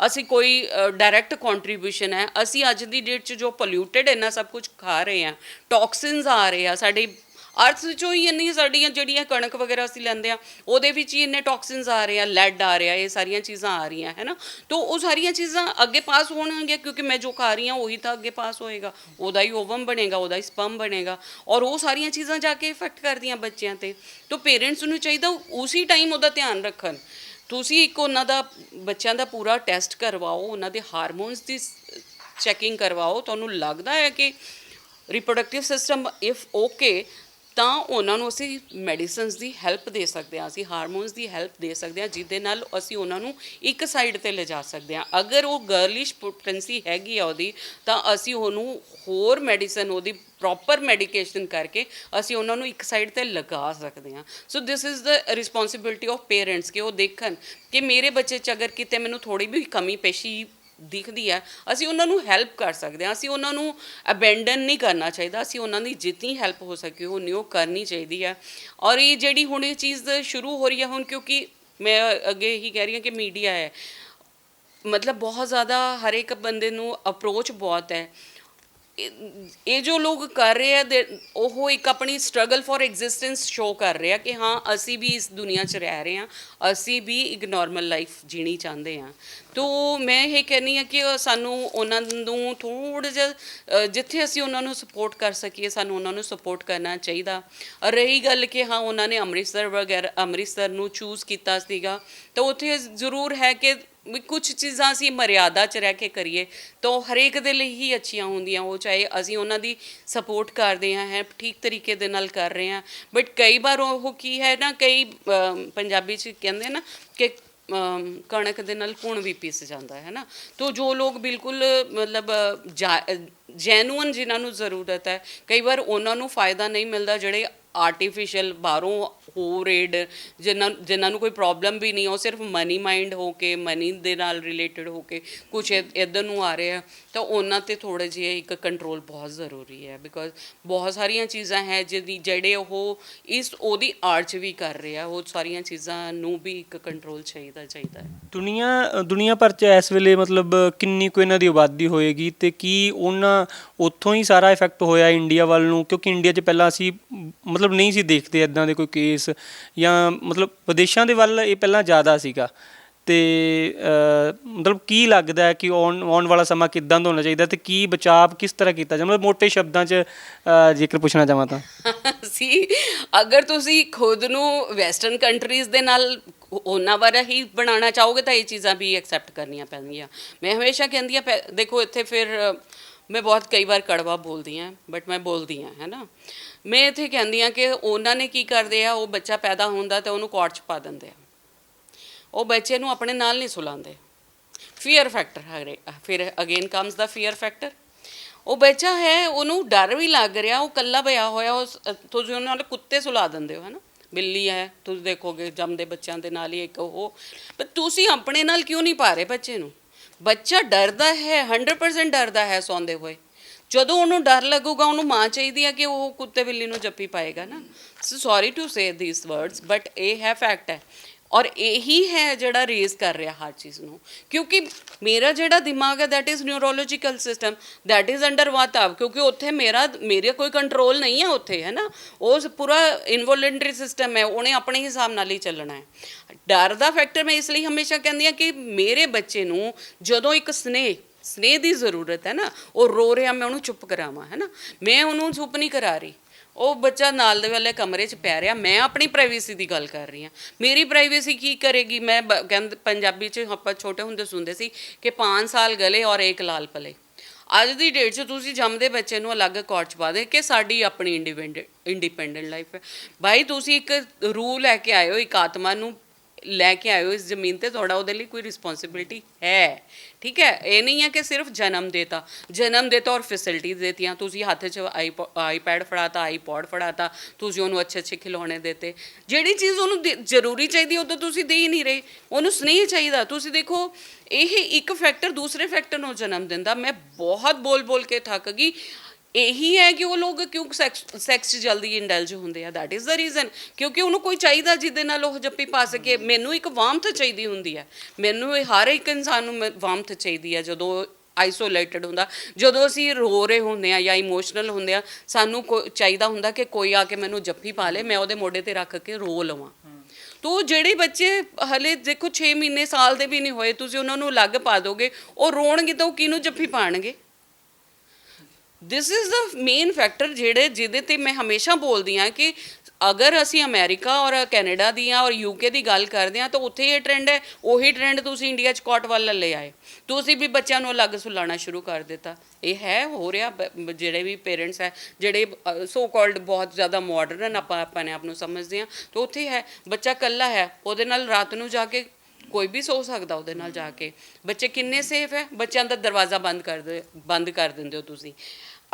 ਅਸੀਂ ਕੋਈ ਡਾਇਰੈਕਟ ਕੰਟਰੀਬਿਊਸ਼ਨ ਹੈ। ਅਸੀਂ ਅੱਜ ਦੀ ਡੇਟ 'ਚ ਜੋ ਪੋਲਿਊਟਡ ਇੰਨਾ ਸਭ ਕੁਝ ਖਾ ਰਹੇ ਹਾਂ ਟੌਕਸਿਨਸ ਆ ਰਹੇ ਆ, ਸਾਡੇ ਅਰਥ ਚੋਂ ਹੀ ਇੰਨੀ ਸਾਡੀਆਂ ਜਿਹੜੀਆਂ ਕਣਕ ਵਗੈਰਾ ਅਸੀਂ ਲੈਂਦੇ ਆ, ਉਹਦੇ ਵਿੱਚ ਹੀ ਇੰਨੇ ਟੌਕਸਿਨਸ ਆ ਰਹੇ ਆ ਲੈਡ ਆ ਰਿਹਾ, ਇਹ ਸਾਰੀਆਂ ਚੀਜ਼ਾਂ ਆ ਰਹੀਆਂ, ਹੈ ਨਾ? ਤਾਂ ਉਹ ਸਾਰੀਆਂ ਚੀਜ਼ਾਂ ਅੱਗੇ ਪਾਸ ਹੋਣਗੀਆਂ ਕਿਉਂਕਿ ਮੈਂ ਜੋ ਖਾ ਰਹੀ ਹਾਂ, ਉਹੀ ਤਾਂ ਅੱਗੇ ਪਾਸ ਹੋਏਗਾ। ਉਹਦਾ ਹੀ ਓਵਮ ਬਣੇਗਾ, ਉਹਦਾ ਹੀ ਸਪਮ ਬਣੇਗਾ ਔਰ ਉਹ ਸਾਰੀਆਂ ਚੀਜ਼ਾਂ ਜਾ ਕੇ ਇਫੈਕਟ ਕਰਦੀਆਂ ਬੱਚਿਆਂ ਤੇ। ਤਾਂ ਪੇਰੈਂਟਸ ਨੂੰ ਚਾਹੀਦਾ ਉਸੇ ਟਾਈਮ ਉਹਦਾ ਧਿਆਨ ਰੱਖਣ। ਤੁਸੀਂ ਇੱਕ ਉਹਨਾਂ ਦਾ, ਬੱਚਿਆਂ ਦਾ ਪੂਰਾ ਟੈਸਟ ਕਰਵਾਓ, ਉਹਨਾਂ ਦੇ ਹਾਰਮੋਨਸ ਦੀ ਚੈਕਿੰਗ ਕਰਵਾਓ, ਤੁਹਾਨੂੰ ਲੱਗਦਾ ਹੈ ਕਿ ਰਿਪਰੋਡਕਟਿਵ ਸਿਸਟਮ ਇਫ ਓਕੇ ਤਾਂ ਉਹਨਾਂ ਨੂੰ ਅਸੀਂ ਮੈਡੀਸਿਨਸ ਦੀ ਹੈਲਪ ਦੇ ਸਕਦੇ ਹਾਂ, ਅਸੀਂ ਹਾਰਮੋਨਸ ਦੀ ਹੈਲਪ ਦੇ ਸਕਦੇ ਹਾਂ, ਜਿਹਦੇ ਨਾਲ ਅਸੀਂ ਉਹਨਾਂ ਨੂੰ ਇੱਕ ਸਾਈਡ ਤੇ ਲਿਜਾ ਸਕਦੇ ਹਾਂ। ਅਗਰ ਉਹ ਗਰਲਿਸ਼ ਪੋਟੈਂਸੀ ਹੈਗੀ ਆ ਉਹਦੀ, ਤਾਂ ਅਸੀਂ ਉਹਨੂੰ ਹੋਰ ਮੈਡੀਸਨ ਉਹਦੀ ਪ੍ਰੋਪਰ ਮੈਡੀਕੇਸ਼ਨ ਕਰਕੇ ਅਸੀਂ ਉਹਨਾਂ ਨੂੰ ਇੱਕ ਸਾਈਡ ਤੇ ਲਗਾ ਸਕਦੇ ਹਾਂ। So this is the responsibility of parents ਕਿ ਉਹ ਦੇਖਣ ਕਿ ਮੇਰੇ ਬੱਚੇ 'ਚ ਅਗਰ ਕਿਤੇ ਮੈਨੂੰ ਥੋੜੀ ਵੀ ਕਮੀ, ਪੇਸ਼ੀ ਦਿਖਦੀ ਹੈ, ਅਸੀਂ ਉਹਨਾਂ ਨੂੰ ਹੈਲਪ ਕਰ ਸਕਦੇ ਹਾਂ, ਅਸੀਂ ਉਹਨਾਂ ਨੂੰ ਅਬੈਂਡਨ ਨਹੀਂ ਕਰਨਾ ਚਾਹੀਦਾ, ਅਸੀਂ ਉਹਨਾਂ ਦੀ ਜਿੰਨੀ ਹੈਲਪ ਹੋ ਸਕੇ ਉਨੀ ਉਹ ਕਰਨੀ ਚਾਹੀਦੀ ਹੈ। ਔਰ ਇਹ ਜਿਹੜੀ ਹੁਣ ਇਹ ਚੀਜ਼ ਸ਼ੁਰੂ ਹੋ ਰਹੀ ਹੈ ਹੁਣ, ਕਿਉਂਕਿ ਮੈਂ ਅੱਗੇ ਹੀ ਕਹਿ ਰਹੀ ਹਾਂ ਕਿ ਮੀਡੀਆ ਹੈ। ਮਤਲਬ ਬਹੁਤ ਜ਼ਿਆਦਾ ਹਰ ਇੱਕ ਬੰਦੇ ਨੂੰ ਅਪਰੋਚ ਬਹੁਤ ਹੈ। ਇਹ- ਜੋ ਲੋਕ ਕਰ ਰਹੇ ਆ, ਦੇ- ਉਹ ਇੱਕ ਆਪਣੀ ਸਟਰਗਲ ਫॉर ਐਗਜ਼ਿਸਟੈਂਸ ਸ਼ੋ ਕਰ ਰਹੇ ਆ ਕਿ ਹਾਂ, ਅਸੀਂ ਵੀ ਇਸ ਦੁਨੀਆ 'ਚ ਰਹਿ ਰਹੇ ਹਾਂ ਅਸੀਂ ਵੀ ਇੱਕ ਨਾਰਮਲ ਲਾਈਫ ਜੀਣੀ ਚਾਹੁੰਦੇ ਹਾਂ ਤੋ ਮੈਂ ਇਹ ਕਹਿੰਨੀ ਆ ਕਿ ਸਾਨੂੰ ਉਹਨਾਂ ਨੂੰ ਥੋੜਾ ਜਿਹਾ ਜਿੱਥੇ ਅਸੀਂ ਉਹਨਾਂ ਨੂੰ ਸਪੋਰਟ ਕਰ ਸਕੀਏ, ਸਾਨੂੰ ਉਹਨਾਂ ਨੂੰ ਸਪੋਰਟ ਕਰਨਾ ਚਾਹੀਦਾ। ਰਹੀ ਗੱਲ ਕਿ ਹਾਂ, ਉਹਨਾਂ ਨੇ ਅੰਮ੍ਰਿਤਸਰ ਵਗੈਰਾ ਅੰਮ੍ਰਿਤਸਰ ਨੂੰ ਚੂਜ਼ ਕੀਤਾ ਸੀਗਾ, ਤਾਂ ਉੱਥੇ ਜ਼ਰੂਰ ਹੈ ਕਿ ਵੀ ਕੁਝ ਚੀਜ਼ਾਂ ਅਸੀਂ ਮਰਿਆਦਾ 'ਚ ਰਹਿ ਕੇ ਕਰੀਏ, ਤਾਂ ਉਹ ਹਰੇਕ ਦੇ ਲਈ ਹੀ ਅੱਛੀਆਂ ਹੁੰਦੀਆਂ, ਉਹ ਚਾਹੇ ਅਸੀਂ ਉਹਨਾਂ ਦੀ ਸਪੋਰਟ ਕਰਦੇ ਹਾਂ, ਹੈ, ਠੀਕ ਤਰੀਕੇ ਦੇ ਨਾਲ ਕਰ ਰਹੇ ਹਾਂ ਬਟ ਕਈ ਵਾਰ ਉਹ ਕੀ ਹੈ ਨਾ, ਕਈ ਪੰਜਾਬੀ 'ਚ ਕਹਿੰਦੇ ਨਾ ਕਿ ਕਣਕ ਦੇ ਨਾਲ ਕੁਣ ਵੀ ਪਿਸ ਜਾਂਦਾ, ਹੈ ਨਾ, ਤੋ ਜੋ ਲੋਕ ਬਿਲਕੁਲ ਮਤਲਬ ਜੈਨੂਅਨ ਜਿਨ੍ਹਾਂ ਨੂੰ ਜ਼ਰੂਰਤ ਹੈ, ਕਈ ਵਾਰ ਉਹਨਾਂ ਨੂੰ ਫਾਇਦਾ ਨਹੀਂ ਮਿਲਦਾ ਜਿਹੜੇ ਆਰਟੀਫੀਸ਼ੀਅਲ ਬਾਹਰੋਂ ਹੋ ਰੇਡ ਜਿਨ੍ਹਾਂ ਜਿਨ੍ਹਾਂ ਨੂੰ ਕੋਈ ਪ੍ਰੋਬਲਮ ਵੀ ਨਹੀਂ, ਉਹ ਸਿਰਫ ਮਨੀ ਮਾਈਂਡ ਹੋ ਕੇ ਮਨੀ ਦੇ ਨਾਲ ਰਿਲੇਟਡ ਹੋ ਕੇ ਕੁਝ ਇਧਰ ਨੂੰ ਆ ਰਹੇ ਆ, ਤਾਂ ਉਹਨਾਂ ਤੇ ਥੋੜੇ ਜਿਹੇ ਇੱਕ ਕੰਟਰੋਲ ਬਹੁਤ ਜ਼ਰੂਰੀ ਹੈ ਬਿਕੋਜ਼ ਬਹੁਤ ਸਾਰੀਆਂ ਚੀਜ਼ਾਂ ਹੈ ਜਿਹਦੀ, ਜਿਹੜੇ ਉਹ ਇਸ, ਉਹਦੀ ਆਰਚ ਵੀ ਕਰ ਰਹੇ ਆ, ਉਹ ਸਾਰੀਆਂ ਚੀਜ਼ਾਂ ਨੂੰ ਵੀ ਇੱਕ ਕੰਟਰੋਲ ਚਾਹੀਦਾ ਚਾਹੀਦਾ ਹੈ। ਦੁਨੀਆ ਦੁਨੀਆ ਭਰ ਚ ਇਸ ਵੇਲੇ ਮਤਲਬ ਕਿੰਨੀ ਕੁ ਇਹਨਾਂ ਦੀ ਆਬਾਦੀ ਹੋਏਗੀ ਤੇ ਕੀ ਉਹਨਾਂ ਉੱਥੋਂ ਹੀ ਸਾਰਾ ਇਫੈਕਟ ਹੋਇਆ ਇੰਡੀਆ ਵੱਲ ਨੂੰ ਕਿਉਂਕਿ ਇੰਡੀਆ 'ਚ ਪਹਿਲਾਂ ਅਸੀਂ ਮਤਲਬ ਨਹੀਂ ਸੀ ਦੇਖਦੇ ਇਦਾਂ ਦੇ ਕੋਈ ਕੇਸ ਜਾਂ ਮਤਲਬ ਵਿਦੇਸ਼ਾਂ ਦੇ ਵੱਲ ਇਹ ਪਹਿਲਾਂ ਜ਼ਿਆਦਾ ਸੀਗਾ। ਤੇ ਮਤਲਬ ਕੀ ਲੱਗਦਾ ਹੈ ਕਿ ਆਉਣ ਆਉਣ ਵਾਲਾ ਸਮਾਂ ਕਿੱਦਾਂ ਦਾ ਹੋਣਾ ਚਾਹੀਦਾ ਤੇ ਕੀ ਬਚਾਅ ਕਿਸ ਤਰ੍ਹਾਂ ਕੀਤਾ ਜਾਵੇ? ਮਤਲਬ ਮੋٹے ਸ਼ਬਦਾਂ 'ਚ ਅ, ਜੇਕਰ ਪੁੱਛਣਾ ਚਾਹਾਂ ਤਾਂ। ਸੀ ਅਗਰ ਤੁਸੀਂ ਖੁਦ ਨੂੰ ਵੈਸਟਰਨ ਕੰਟਰੀਜ਼ ਦੇ ਨਾਲ ਉਹਨਾਂ ਵਾਲਾ ਹੀ ਬਣਾਉਣਾ ਚਾਹੋਗੇ ਤਾਂ ਇਹ ਚੀਜ਼ਾਂ ਵੀ ਐਕਸੈਪਟ ਕਰਨੀਆਂ ਪੈਣਗੀਆਂ। ਮੈਂ ਹਮੇਸ਼ਾ ਕਹਿੰਦੀ ਆ ਦੇਖੋ ਇੱਥੇ ਫਿਰ ਮੈਂ ਬਹੁਤ ਕਈ ਵਾਰ ਕੜਵਾ ਬੋਲਦੀ ਆ ਬਟ ਮੈਂ ਬੋਲਦੀ ਆ ਹੈ ਨਾ? ਮੈਂ ਇੱਥੇ ਕਹਿੰਦੀ ਆ ਕਿ ਉਹਨਾਂ ਨੇ ਕੀ ਕਰਦੇ ਆ, ਉਹ ਬੱਚਾ ਪੈਦਾ ਹੁੰਦਾ ਤਾਂ ਉਹਨੂੰ ਕੋਰਟ 'ਚ ਪਾ ਦਿੰਦੇ ਆ। ਉਹ ਬੱਚੇ ਨੂੰ ਆਪਣੇ ਨਾਲ ਨਹੀਂ ਸੁਲਾਉਂਦੇ। ਫੀਅਰ ਫੈਕਟਰ ਹੈ ਫਿਰ again comes the fear factor ਉਹ ਬੱਚਾ ਹੈ, ਉਹਨੂੰ ਡਰ ਵੀ ਲੱਗ ਰਿਹਾ, ਉਹ ਕੱਲਾ ਪਿਆ ਹੋਇਆ, ਉਹ ਤੁਸੀਂ ਉਹਨਾਂ ਨਾਲ ਕੁੱਤੇ ਸੁਲਾ ਦਿੰਦੇ ਹੋ ਹਨਾ ਬਿੱਲੀ ਹੈ, ਤੁਸੀਂ ਦੇਖੋਗੇ ਜੰਮਦੇ ਬੱਚਿਆਂ ਦੇ ਨਾਲ ਹੀ ਇੱਕ ਉਹ। ਪਰ ਤੁਸੀਂ ਆਪਣੇ ਨਾਲ ਕਿਉਂ ਨਹੀਂ ਪਾ ਰਹੇ ਬੱਚੇ ਨੂੰ? ਬੱਚਾ ਡਰਦਾ ਹੈ 100% ਡਰਦਾ ਹੈ ਸੌਂਦੇ ਹੋਏ। ਜਦੋਂ ਉਹਨੂੰ ਡਰ ਲੱਗੂਗਾ, ਉਹਨੂੰ ਮਾਂ ਚਾਹੀਦੀ ਹੈ ਕਿ ਉਹ ਕੁੱਤੇ ਬਿੱਲੀ ਨੂੰ ਜੱਫੀ ਪਾਏਗਾ ਨਾ। Sorry to say these words but ਇਹ ਹੈ ਫੈਕਟ ਹੈ। ਔਰ ਇਹੀ ਹੈ ਜਿਹੜਾ ਰੇਜ਼ ਕਰ ਰਿਹਾ ਹਰ ਚੀਜ਼ ਨੂੰ। ਕਿਉਂਕਿ ਮੇਰਾ ਜਿਹੜਾ ਦਿਮਾਗ ਹੈ, that is neurological system, that is under ਵਾਤਾਵ ਕਿਉਂਕਿ ਉੱਥੇ ਮੇਰਾ, ਮੇਰੇ ਕੋਈ ਕੰਟਰੋਲ ਨਹੀਂ ਹੈ ਉੱਥੇ, ਹੈ ਨਾ? ਉਹ ਪੂਰਾ ਇਨਵੋਲੰਟਰੀ ਸਿਸਟਮ ਹੈ, ਉਹਨੇ ਆਪਣੇ ਹਿਸਾਬ ਨਾਲ ਹੀ ਚੱਲਣਾ ਹੈ। ਡਰ ਦਾ ਫੈਕਟਰ ਮੈਂ ਇਸ ਲਈ ਹਮੇਸ਼ਾ ਕਹਿੰਦੀ ਹਾਂ ਕਿ ਮੇਰੇ ਬੱਚੇ ਨੂੰ ਜਦੋਂ ਇੱਕ ਸਨੇਹ ਸਨੇਹ ਦੀ ਜ਼ਰੂਰਤ ਹੈ ਨਾ, ਉਹ ਰੋ ਰਿਹਾ, ਮੈਂ ਉਹਨੂੰ ਚੁੱਪ ਕਰਾਵਾਂ, ਹੈ ਨਾ? ਮੈਂ ਉਹਨੂੰ ਚੁੱਪ ਨਹੀਂ ਕਰਾ ਰਹੀ। ਉਹ ਬੱਚਾ ਨਾਲ ਦੇ ਵਾਲੇ ਕਮਰੇ 'ਚ ਪੈ ਰਿਹਾ, ਮੈਂ ਆਪਣੀ ਪ੍ਰਾਈਵੇਸੀ ਦੀ ਗੱਲ ਕਰ ਰਹੀ ਹਾਂ। ਮੇਰੀ ਪ੍ਰਾਈਵੇਸੀ ਕੀ ਕਰੇਗੀ? ਮੈਂ ਬ- ਕਹਿੰਦੇ, ਪੰਜਾਬੀ 'ਚ ਆਪਾਂ ਛੋਟੇ ਹੁੰਦੇ ਸੁਣਦੇ ਸੀ ਕਿ 5 ਸਾਲ ਗਲੇ ਔਰ ਇੱਕ ਲਾਲ ਪਲੇ। ਅੱਜ ਦੀ ਡੇਟ 'ਚ ਤੁਸੀਂ ਜੰਮਦੇ ਬੱਚੇ ਨੂੰ ਅਲੱਗ ਕੋਰਟ 'ਚ ਪਾ ਦੇ ਕਿ ਸਾਡੀ ਆਪਣੀ ਇੰਡੀਪੈਂਡੈਂਟ ਇੰਡੀਪੈਂਡੈਂਟ ਲਾਈਫ ਹੈ। ਭਾਈ ਤੁਸੀਂ ਇੱਕ ਰੂਲ ਲੈ ਕੇ ਆਏ ਹੋ, ਇੱਕ ਆਤਮਾ ਨੂੰ ਲੈ ਕੇ ਆਏ ਹੋ, ਇਸ ਜ਼ਮੀਨ ਤੇ ਤੁਹਾਡਾ ਉਹਦੇ ਲਈ ਕੋਈ ਰਿਸਪੌਂਸਿਬਿਲਟੀ ਹੈ। ਠੀਕ ਹੈ? ਇਹ ਨਹੀਂ ਹੈ ਕਿ ਸਿਰਫ ਜਨਮ ਦੇਤਾ। ਜਨਮ ਦੇਤਾ ਔਰ ਫੈਸਿਲਿਟੀ ਦੇਤੀਆਂ। ਤੁਸੀਂ ਹੱਥ 'ਚ ਆਈਪੈਡ ਫੜਾਤਾ ਆਈਪੌਡ ਫੜਾਤਾ, ਤੁਸੀਂ ਉਹਨੂੰ ਅੱਛੇ ਅੱਛੇ ਖਿਡੌਣੇ ਦਿੱਤੇ। ਜਿਹੜੀ ਚੀਜ਼ ਉਹਨੂੰ ਦੇ- ਜ਼ਰੂਰੀ ਚਾਹੀਦੀ, ਉਹ ਤਾਂ ਤੁਸੀਂ ਦੇ ਹੀ ਨਹੀਂ ਰਹੇ। ਉਹਨੂੰ ਸਨੇਹ ਚਾਹੀਦਾ। ਤੁਸੀਂ ਦੇਖੋ, ਇਹ ਇੱਕ ਫੈਕਟਰ ਦੂਸਰੇ ਫੈਕਟਰ ਨੂੰ ਜਨਮ ਦਿੰਦਾ। ਮੈਂ ਬਹੁਤ ਬੋਲ ਬੋਲ ਕੇ ਥੱਕ ਗਈ। ਇਹੀ ਹੈ ਕਿ ਉਹ ਲੋਕ ਕਿਉਂ ਸੈਕਸ ਸੈਕਸ 'ਚ ਜਲਦੀ ਇੰਡਲਜ ਹੁੰਦੇ ਆ? That ਇਜ਼ ਦਾ ਰੀਜ਼ਨ ਕਿਉਂਕਿ ਉਹਨੂੰ ਕੋਈ ਚਾਹੀਦਾ ਜਿਹਦੇ ਨਾਲ ਉਹ ਜੱਪੀ ਪਾ ਸਕੇ। ਮੈਨੂੰ ਇੱਕ ਵਾਮਥ ਚਾਹੀਦੀ ਹੁੰਦੀ ਹੈ। ਮੈਨੂੰ ਇਹ ਹਰ ਇੱਕ ਇਨਸਾਨ ਨੂੰ ਵਾਮਥ ਚਾਹੀਦੀ ਹੈ। ਜਦੋਂ ਆਈਸੋਲੇਟਡ ਹੁੰਦਾ, ਜਦੋਂ ਅਸੀਂ ਰੋ ਰਹੇ ਹੁੰਦੇ ਆ ਜਾਂ ਇਮੋਸ਼ਨਲ ਹੁੰਦੇ ਆ, ਸਾਨੂੰ ਕੋ- ਚਾਹੀਦਾ ਹੁੰਦਾ ਕਿ ਕੋਈ ਆ ਕੇ ਮੈਨੂੰ ਜੱਫੀ ਪਾ ਲੇ, ਮੈਂ ਉਹਦੇ ਮੋਢੇ ਤੇ ਰੱਖ ਕੇ ਰੋ ਲਵਾਂ। ਤੋ ਜਿਹੜੇ ਬੱਚੇ ਹਲੇ ਦੇਖੋ 6 ਮਹੀਨੇ ਸਾਲ ਦੇ ਵੀ ਨਹੀਂ ਹੋਏ, ਤੁਸੀਂ ਉਹਨਾਂ ਨੂੰ ਅਲੱਗ ਪਾ ਦੋਗੇ, ਉਹ ਰੋਣਗੇ ਤਾਂ ਉਹ ਕਿਹਨੂੰ ਜੱਫੀ ਪਾਣਗੇ? This is the main factor ਜਿਹੜੇ ਜਿਹਦੇ ਤੇ ਮੈਂ ਹਮੇਸ਼ਾ ਬੋਲਦੀ ਆ ਕਿ ਅਗਰ ਅਸੀਂ ਅਮਰੀਕਾ ਔਰ ਕੈਨੇਡਾ ਦੀਆਂ ਔਰ ਯੂਕੇ ਦੀ ਗੱਲ ਕਰਦੇ ਆ ਤਾਂ ਉੱਥੇ ਇਹ ਟ੍ਰੈਂਡ ਹੈ, ਉਹੀ ਟ੍ਰੈਂਡ ਤੁਸੀਂ ਇੰਡੀਆ 'ਚ ਕੋਟ ਵੱਲ ਲੈ ਆਏ। ਤੁਸੀਂ ਵੀ ਬੱਚਿਆਂ ਨੂੰ ਅਲੱਗ ਸੁਲਾਣਾ ਸ਼ੁਰੂ ਕਰ ਦਿੱਤਾ। ਇਹ ਹੈ, ਹੋ ਰਿਹਾ ਬ- ਜਿਹੜੇ ਵੀ ਪੇਰੈਂਟਸ ਹੈ, ਜਿਹੜੇ ਸੋ ਕਾਲਡ ਬਹੁਤ ਜ਼ਿਆਦਾ ਮਾਡਰਨ ਆਪਾਂ ਆਪਣੇ ਆਪ ਨੂੰ ਸਮਝਦੇ ਆ ਤਾਂ ਉੱਥੇ ਹੈ, ਬੱਚਾ ਕੱਲਾ ਹੈ, ਉਹਦੇ ਨਾਲ ਰਾਤ ਨੂੰ ਜਾ ਕੇ ਕੋਈ ਵੀ ਸੋ ਸਕਦਾ ਉਹਦੇ ਨਾਲ ਜਾ ਕੇ। ਬੱਚੇ ਕਿੰਨੇ ਸੇਫ ਹੈ? ਬੱਚਿਆਂ ਦਾ ਦਰਵਾਜ਼ਾ ਬੰਦ ਕਰ ਦੇ, ਬੰਦ ਕਰ ਦਿੰਦੇ ਹੋ ਤੁਸੀਂ।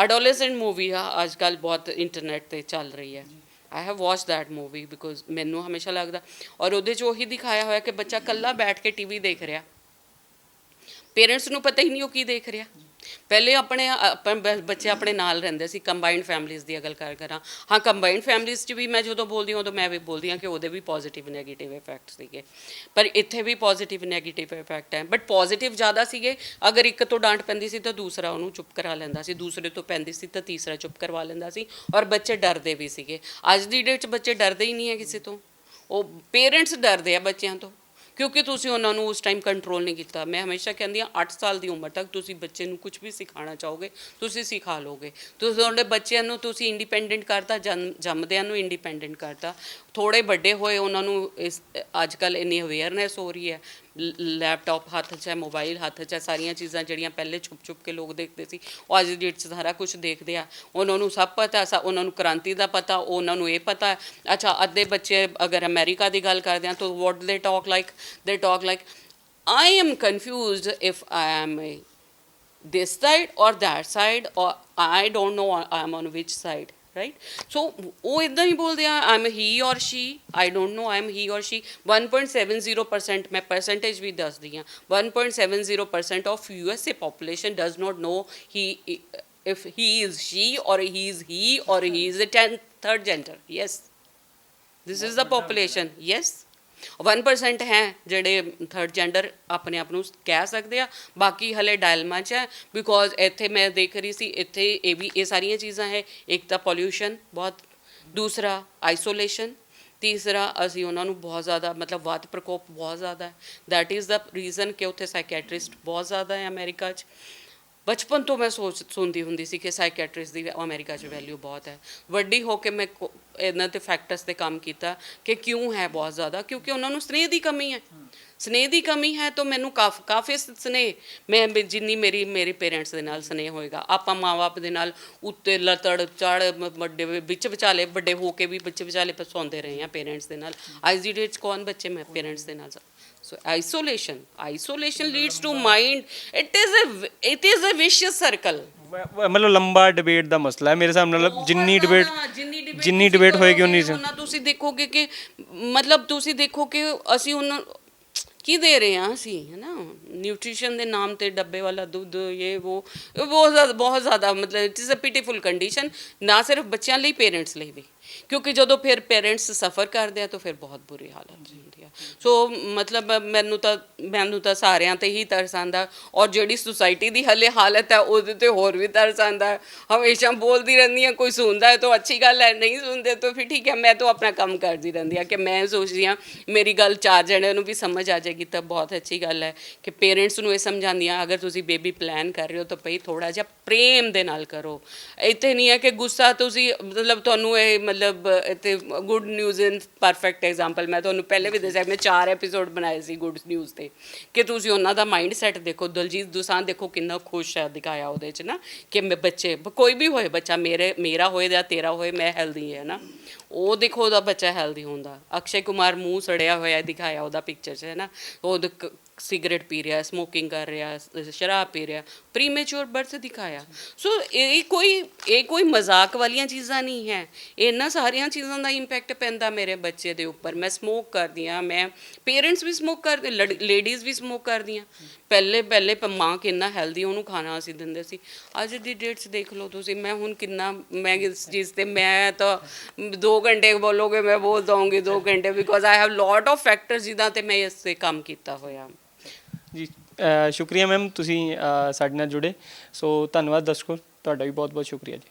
ਅਡੋਲੈਸੈਂਟ ਮੂਵੀ ਆ ਅੱਜ ਕੱਲ ਬਹੁਤ ਇੰਟਰਨੈਟ ਤੇ ਚੱਲ ਰਹੀ ਹੈ। I have watch that movie because ਮੈਨੂੰ ਹਮੇਸ਼ਾ ਲੱਗਦਾ। ਔਰ ਉਹਦੇ 'ਚ ਉਹੀ ਦਿਖਾਇਆ ਹੋਇਆ ਕਿ ਬੱਚਾ ਕੱਲਾ ਬੈਠ ਕੇ ਟੀਵੀ ਦੇਖ ਰਿਹਾ। ਪੇਰੈਂਟਸ ਨੂੰ ਪਤਾ ਹੀ ਨਹੀਂ ਉਹ ਕੀ ਦੇਖ ਰਿਹਾ। ਪਹਿਲੇ ਆਪਣੇ ਆਪਣੇ ਬੱਚੇ ਆਪਣੇ ਨਾਲ ਰਹਿੰਦੇ ਸੀ ਕੰਬਾਈਨਡ ਫੈਮਿਲੀਜ਼ ਦੀ ਅਗਲ ਕਰ ਕਰਾਂ। ਹਾਂ ਕੰਬਾਈਨਡ ਫੈਮਿਲੀਜ਼ 'ਚ ਵੀ ਮੈਂ ਜਦੋਂ ਬੋਲਦੀ ਹਾਂ, ਉਦੋਂ ਮੈਂ ਵੀ ਬੋਲਦੀ ਹਾਂ ਕਿ ਉਹਦੇ ਵੀ ਪੋਜ਼ਿਟਿਵ ਨੈਗੇਟਿਵ ਇਫੈਕਟ ਸੀਗੇ। ਪਰ ਇੱਥੇ ਵੀ ਪੋਜ਼ਿਟਿਵ ਨੈਗੇਟਿਵ ਇਫੈਕਟ ਹੈ। ਬਟ ਪੋਜ਼ਿਟਿਵ ਜ਼ਿਆਦਾ ਸੀਗੇ। ਅਗਰ ਇੱਕ ਤੋਂ ਡਾਂਟ ਪੈਂਦੀ ਸੀ, ਤਾਂ ਦੂਸਰਾ ਉਹਨੂੰ ਚੁੱਪ ਕਰਾ ਲੈਂਦਾ ਸੀ। ਦੂਸਰੇ ਤੋਂ ਪੈਂਦੀ ਸੀ, ਤਾਂ ਤੀਸਰਾ ਚੁੱਪ ਕਰਵਾ ਲੈਂਦਾ ਸੀ। ਔਰ ਬੱਚੇ ਡਰਦੇ ਵੀ ਸੀਗੇ। ਅੱਜ ਦੀ ਡੇਟ 'ਚ ਬੱਚੇ ਡਰਦੇ ਹੀ ਨਹੀਂ ਹੈ ਕਿਸੇ ਤੋਂ। ਉਹ ਪੇਰੈਂਟਸ ਡਰਦੇ ਆ ਬੱਚਿਆਂ ਤੋਂ। ਕਿਉਂਕਿ ਤੁਸੀਂ ਉਹਨਾਂ ਨੂੰ ਉਸ ਟਾਈਮ ਕੰਟਰੋਲ ਨਹੀਂ ਕੀਤਾ। ਮੈਂ ਹਮੇਸ਼ਾ ਕਹਿੰਦੀ ਆ 8 ਸਾਲ ਦੀ ਉਮਰ ਤੱਕ ਤੁਸੀਂ ਬੱਚੇ ਨੂੰ ਕੁਝ ਵੀ ਸਿਖਾਉਣਾ ਚਾਹੋਗੇ, ਤੁਸੀਂ ਸਿਖਾ ਲੋਗੇ ਤੁਸੀਂ ਤੁਹਾਡੇ ਬੱਚਿਆਂ ਨੂੰ ਤੁਸੀਂ ਇੰਡੀਪੈਂਡੈਂਟ ਕਰਤਾ ਜਨਮ ਜੰਮਦਿਆਂ ਨੂੰ ਇੰਡੀਪੈਂਡੈਂਟ ਕਰਤਾ। ਥੋੜੇ ਵੱਡੇ ਹੋਏ, ਉਹਨਾਂ ਨੂੰ ਇਸ ਅੱਜ ਕੱਲ ਇੰਨੀ ਅਵੇਅਰਨੈਸ ਹੋ ਰਹੀ ਹੈ। ਲੈਪਟਾਪ ਹੱਥ 'ਚ ਹੈ ਮੋਬਾਈਲ ਹੱਥ 'ਚ ਹੈ, ਸਾਰੀਆਂ ਚੀਜ਼ਾਂ ਜਿਹੜੀਆਂ ਪਹਿਲੇ ਛੁਪ ਛੁਪ ਕੇ ਲੋਕ ਦੇਖਦੇ ਸੀ, ਉਹ ਅੱਜ ਦੀ ਡੇਟ 'ਚ ਸਾਰਾ ਕੁਝ ਦੇਖਦੇ ਆ। ਉਹਨਾਂ ਨੂੰ ਸਭ ਪਤਾ, ਸਾ, ਉਹਨਾਂ ਨੂੰ ਕ੍ਰਾਂਤੀ ਦਾ ਪਤਾ ਉਹਨਾਂ ਨੂੰ ਇਹ ਪਤਾ ਅੱਛਾ, ਅੱਧੇ ਬੱਚੇ ਅਗਰ ਅਮਰੀਕਾ ਦੀ ਗੱਲ ਕਰਦੇ ਆ ਤਾਂ what they talk like they talk like I am confused if I am this side or that side or I don't know I'm on which side. Right so ਉਹ ਇਦਾਂ ਹੀ ਬੋਲਦੇ ਆ I'm he or she I don't know I'm he or she 1.70% ਮੈਂ percentage ਵੀ ਦੱਸਦੀ ਆ 1.70% of USA population does not know he if he is she or he is he or he is a ten, third gender yes this is the population yes 1% ਹੈ ਜਿਹੜੇ ਥਰਡ ਜੈਂਡਰ ਆਪਣੇ ਆਪ ਨੂੰ ਕਹਿ ਸਕਦੇ ਆ, ਬਾਕੀ ਹਲੇ ਡਾਇਲਮਾ ਚ ਹੈ ਬਿਕੋਜ਼ ਇੱਥੇ ਮੈਂ ਦੇਖ ਰਹੀ ਸੀ, ਇੱਥੇ ਇਹ ਵੀ, ਇਹ ਸਾਰੀਆਂ ਚੀਜ਼ਾਂ ਹੈ, ਇੱਕ ਤਾਂ ਪੋਲਿਊਸ਼ਨ ਬਹੁਤ, ਦੂਸਰਾ ਆਈਸੋਲੇਸ਼ਨ ਤੀਸਰਾ ਅਸੀਂ ਉਹਨਾਂ ਨੂੰ ਬਹੁਤ ਜ਼ਿਆਦਾ, ਮਤਲਬ ਵਾਤ ਪ੍ਰਕੋਪ ਬਹੁਤ ਜ਼ਿਆਦਾ ਹੈ ਦੈਟ ਇਜ਼ ਦਾ ਰੀਜ਼ਨ ਕਿ ਉੱਥੇ ਸਾਈਕੈਟ੍ਰਿਸਟ ਬਹੁਤ ਜ਼ਿਆਦਾ ਹੈ ਅਮਰੀਕਾ 'ਚ। ਬਚਪਨ ਤੋਂ ਮੈਂ ਸੋਚ ਸੁਣਦੀ ਹੁੰਦੀ ਸੀ ਕਿ ਸਾਈਕੈਟ੍ਰਿਸਟ ਦੀ ਅਮਰੀਕਾ 'ਚ ਵੈਲਿਊ ਬਹੁਤ ਹੈ। ਵੱਡੀ ਹੋ ਕੇ ਮੈਂ ਇਹਨਾਂ ਤੇ ਫੈਕਟਰਸ ਤੇ ਕੰਮ ਕੀਤਾ ਕਿ ਕਿਉਂ ਹੈ ਬਹੁਤ ਜ਼ਿਆਦਾ ਕਿਉਂਕਿ ਉਹਨਾਂ ਨੂੰ ਸਨੇਹ ਦੀ ਕਮੀ ਹੈ। ਸਨੇਹ ਦੀ ਕਮੀ ਹੈ ਤਾਂ ਮੈਨੂੰ ਕਾਫ ਕਾਫੀ ਸਨੇਹ ਮੈਂ ਜਿੰਨੀ ਮੇਰੀ ਮੇਰੇ ਪੇਰੈਂਟਸ ਦੇ ਨਾਲ ਸਨੇਹ ਹੋਏਗਾ। ਆਪਾਂ ਮਾਂ-ਬਾਪ ਦੇ ਨਾਲ ਉੱਤੇ ਲਤੜ ਚੜ ਵੱਡੇ ਵਿੱਚ ਵਿਚਾਲੇ ਵੱਡੇ ਹੋ ਕੇ ਵੀ ਬੱਚੇ ਵਿਚਾਲੇ ਪਸੌਂਦੇ ਰਹੇ ਆ ਪੇਰੈਂਟਸ ਦੇ ਨਾਲ। ਅੱਜ ਦੀ ਡੇਟ 'ਚ ਕੌਣ ਬੱਚੇ ਮੈਂ ਪੇਰੈਂਟਸ ਦੇ ਨਾਲ so isolation. Isolation leads to mind. It is a it is a vicious circle. ਮਤਲਬ ਲੰਬਾ ਡਿਬੇਟ ਦਾ ਮਸਲਾ ਹੈ। ਮੇਰੇ ਹਿਸਾਬ ਨਾਲ ਜਿੰਨੀ ਡਿਬੇਟ ਜਿੰਨੀ debate ਜਿੰਨੀ ਤੁਸੀਂ ਡਿਬੇਟ ਹੋਏਗੀ ਉਨੀ ਕਰੋਗੇ, ਉਹਨਾਂ ਤੁਸੀਂ ਦੇਖੋਗੇ ਕਿ ਮਤਲਬ ਤੁਸੀਂ ਦੇਖੋ ਕਿ ਅਸੀਂ ਉਹਨਾਂ ਕੀ ਦੇ ਰਹੇ ਹਾਂ ਅਸੀਂ ਹੈ ਨਾ? ਨਿਊਟ੍ਰੀਸ਼ਨ ਦੇ ਨਾਮ ਤੇ ਡੱਬੇ ਵਾਲਾ ਦੁੱਧ ਇਹ ਉਹ ਇਹ ਬਹੁਤ ਜ਼ਿਆਦਾ ਬਹੁਤ ਜ਼ਿਆਦਾ ਮਤਲਬ it is a pitiful condition ਨਾ ਸਿਰਫ ਬੱਚਿਆਂ ਲਈ ਪੇਰੈਂਟਸ ਲਈ ਵੀ। ਕਿਉਂਕਿ ਜਦੋਂ ਫਿਰ ਪੇਰੈਂਟਸ ਸਫਰ ਕਰਦੇ ਆ ਤਾਂ ਫਿਰ ਬਹੁਤ ਬੁਰੀ ਹਾਲਤ ਹੁੰਦੀ ਆ। ਸੋ ਮਤਲਬ ਮੈਨੂੰ ਤਾਂ ਮੈਨੂੰ ਤਾਂ ਸਾਰਿਆਂ ਤੇ ਹੀ ਤਰਸ ਆਉਂਦਾ। ਔਰ ਜਿਹੜੀ ਸੁਸਾਇਟੀ ਦੀ ਹਲੇ ਹਾਲਤ ਹੈ ਉਹਦੇ ਤੇ ਹੋਰ ਵੀ ਤਰਸ ਆਉਂਦਾ। ਹੈ ਹਮੇਸ਼ਾ ਬੋਲਦੀ ਰਹਿੰਦੀ ਹਾਂ ਕੋਈ ਸੁਣਦਾ ਹੈ ਤਾਂ ਅੱਛੀ ਗੱਲ ਹੈ ਨਹੀਂ ਸੁਣਦੇ ਤਾਂ ਫਿਰ ਠੀਕ ਹੈ ਮੈਂ ਤਾਂ ਆਪਣਾ ਕੰਮ ਕਰਦੀ ਰਹਿੰਦੀ ਹਾਂ ਕਿ ਮੈਂ ਸੋਚਦੀ ਹਾਂ ਮੇਰੀ ਗੱਲ ਚਾਰ ਜਣਿਆਂ ਨੂੰ ਵੀ ਸਮਝ ਆ ਜਾਏਗੀ ਤਾਂ ਬਹੁਤ ਅੱਛੀ ਗੱਲ ਹੈ ਕਿ ਪੇਰੈਂਟਸ ਨੂੰ ਇਹ ਸਮਝਾਉਂਦੀ ਹਾਂ ਅਗਰ ਤੁਸੀਂ ਬੇਬੀ ਪਲਾਨ ਕਰ ਰਹੇ ਹੋ ਤਾਂ ਭਈ ਥੋੜਾ ਜਿਹਾ ਪ੍ਰੇਮ ਦੇ ਨਾਲ ਕਰੋ। ਇੱਥੇ ਨਹੀਂ ਹੈ ਕਿ ਗੁੱਸਾ ਤੁਸੀਂ ਮਤਲਬ ਤੁਹਾਨੂੰ ਇਹ ਮਤਲਬ, ਇੱਥੇ good news in perfect example ਮੈਂ ਤੁਹਾਨੂੰ ਪਹਿਲੇ ਵੀ ਦੱਸਿਆ, ਮੈਂ ਚਾਰ ਐਪੀਸੋਡ ਬਣਾਏ ਸੀ ਗੁੱਡ ਨਿਊਜ਼ ਤੇ। ਕਿ ਤੁਸੀਂ ਉਹਨਾਂ ਦਾ ਮਾਈਂਡ ਸੈਟ ਦੇਖੋ, ਦਲਜੀਤ ਦੁਸਾਂ ਦੇਖੋ ਕਿੰਨਾ ਖੁਸ਼ ਹੈ, ਦਿਖਾਇਆ ਉਹਦੇ ਚ ਨਾ, ਕਿ ਮੈਂ ਬੱਚੇ, ਕੋਈ ਵੀ ਹੋਏ ਬੱਚਾ, ਮੇਰੇ, ਮੇਰਾ ਹੋਏ ਜਾਂ ਤੇਰਾ ਹੋਏ, ਮੈਂ ਹੈਲਦੀ ਹੈ ਨਾ। ਉਹ ਦੇਖੋ ਉਹਦਾ ਬੱਚਾ ਹੈਲਦੀ ਹੁੰਦਾ। ਅਕਸ਼ੇ ਕੁਮਾਰ ਮੂੰਹ ਸੜਿਆ ਹੋਇਆ ਦਿਖਾਇਆ ਉਹਦਾ ਪਿਕਚਰ 'ਚ, ਹੈ ਨਾ। ਉਹ ਦ- ਸਿਗਰਟ ਪੀ ਰਿਹਾ ਸਮੋਕਿੰਗ ਕਰ ਰਿਹਾ ਸ਼ਰਾਬ ਪੀ ਰਿਹਾ ਪ੍ਰੀਮੈਚੁਰ ਬਰਥ ਦਿਖਾਇਆ। ਸੋ ਇਹ ਕੋਈ ਇਹ ਕੋਈ ਮਜ਼ਾਕ ਵਾਲੀਆਂ ਚੀਜ਼ਾਂ ਨਹੀਂ ਹੈ। ਇਹਨਾਂ ਸਾਰੀਆਂ ਚੀਜ਼ਾਂ ਦਾ ਇੰਪੈਕਟ ਪੈਂਦਾ ਮੇਰੇ ਬੱਚੇ ਦੇ ਉੱਪਰ। ਮੈਂ ਸਮੋਕ ਕਰਦੀ ਹਾਂ, ਮੈਂ ਪੇਰੈਂਟਸ ਵੀ ਸਮੋਕ ਕਰਦੇ ਲੇਡੀਜ਼ ਵੀ ਸਮੋਕ ਕਰਦੀਆਂ। ਪਹਿਲੇ ਪਹਿਲੇ ਮਾਂ ਕਿੰਨਾ ਹੈਲਦੀ ਉਹਨੂੰ ਖਾਣਾ ਅਸੀਂ ਦਿੰਦੇ ਸੀ। ਅੱਜ ਦੀ ਡੇਟ 'ਚ ਦੇਖ ਲਓ ਤੁਸੀਂ, ਮੈਂ ਹੁਣ ਕਿੰਨਾ, ਮੈਂ ਇਸ ਚੀਜ਼ ਤੇ, ਮੈਂ ਤਾਂ 2 ਘੰਟੇ ਬੋਲੋਗੇ, ਮੈਂ ਬੋਲ ਦਊਂਗੀ 2 ਘੰਟੇ because I have lot of factors ਜਿੱਦਾਂ ਤੇ ਮੈਂ ਇਸ ਤੇ ਕੰਮ ਕੀਤਾ ਹੋਇਆ। ਜੀ ਸ਼ੁਕਰੀਆ ਮੈਮ ਤੁਸੀਂ ਸਾਡੇ ਨਾਲ ਜੁੜੇ। ਸੋ ਧੰਨਵਾਦ ਦਰਸ਼ਕੋ, ਤੁਹਾਡਾ ਵੀ ਬਹੁਤ ਬਹੁਤ ਸ਼ੁਕਰੀਆ ਜੀ।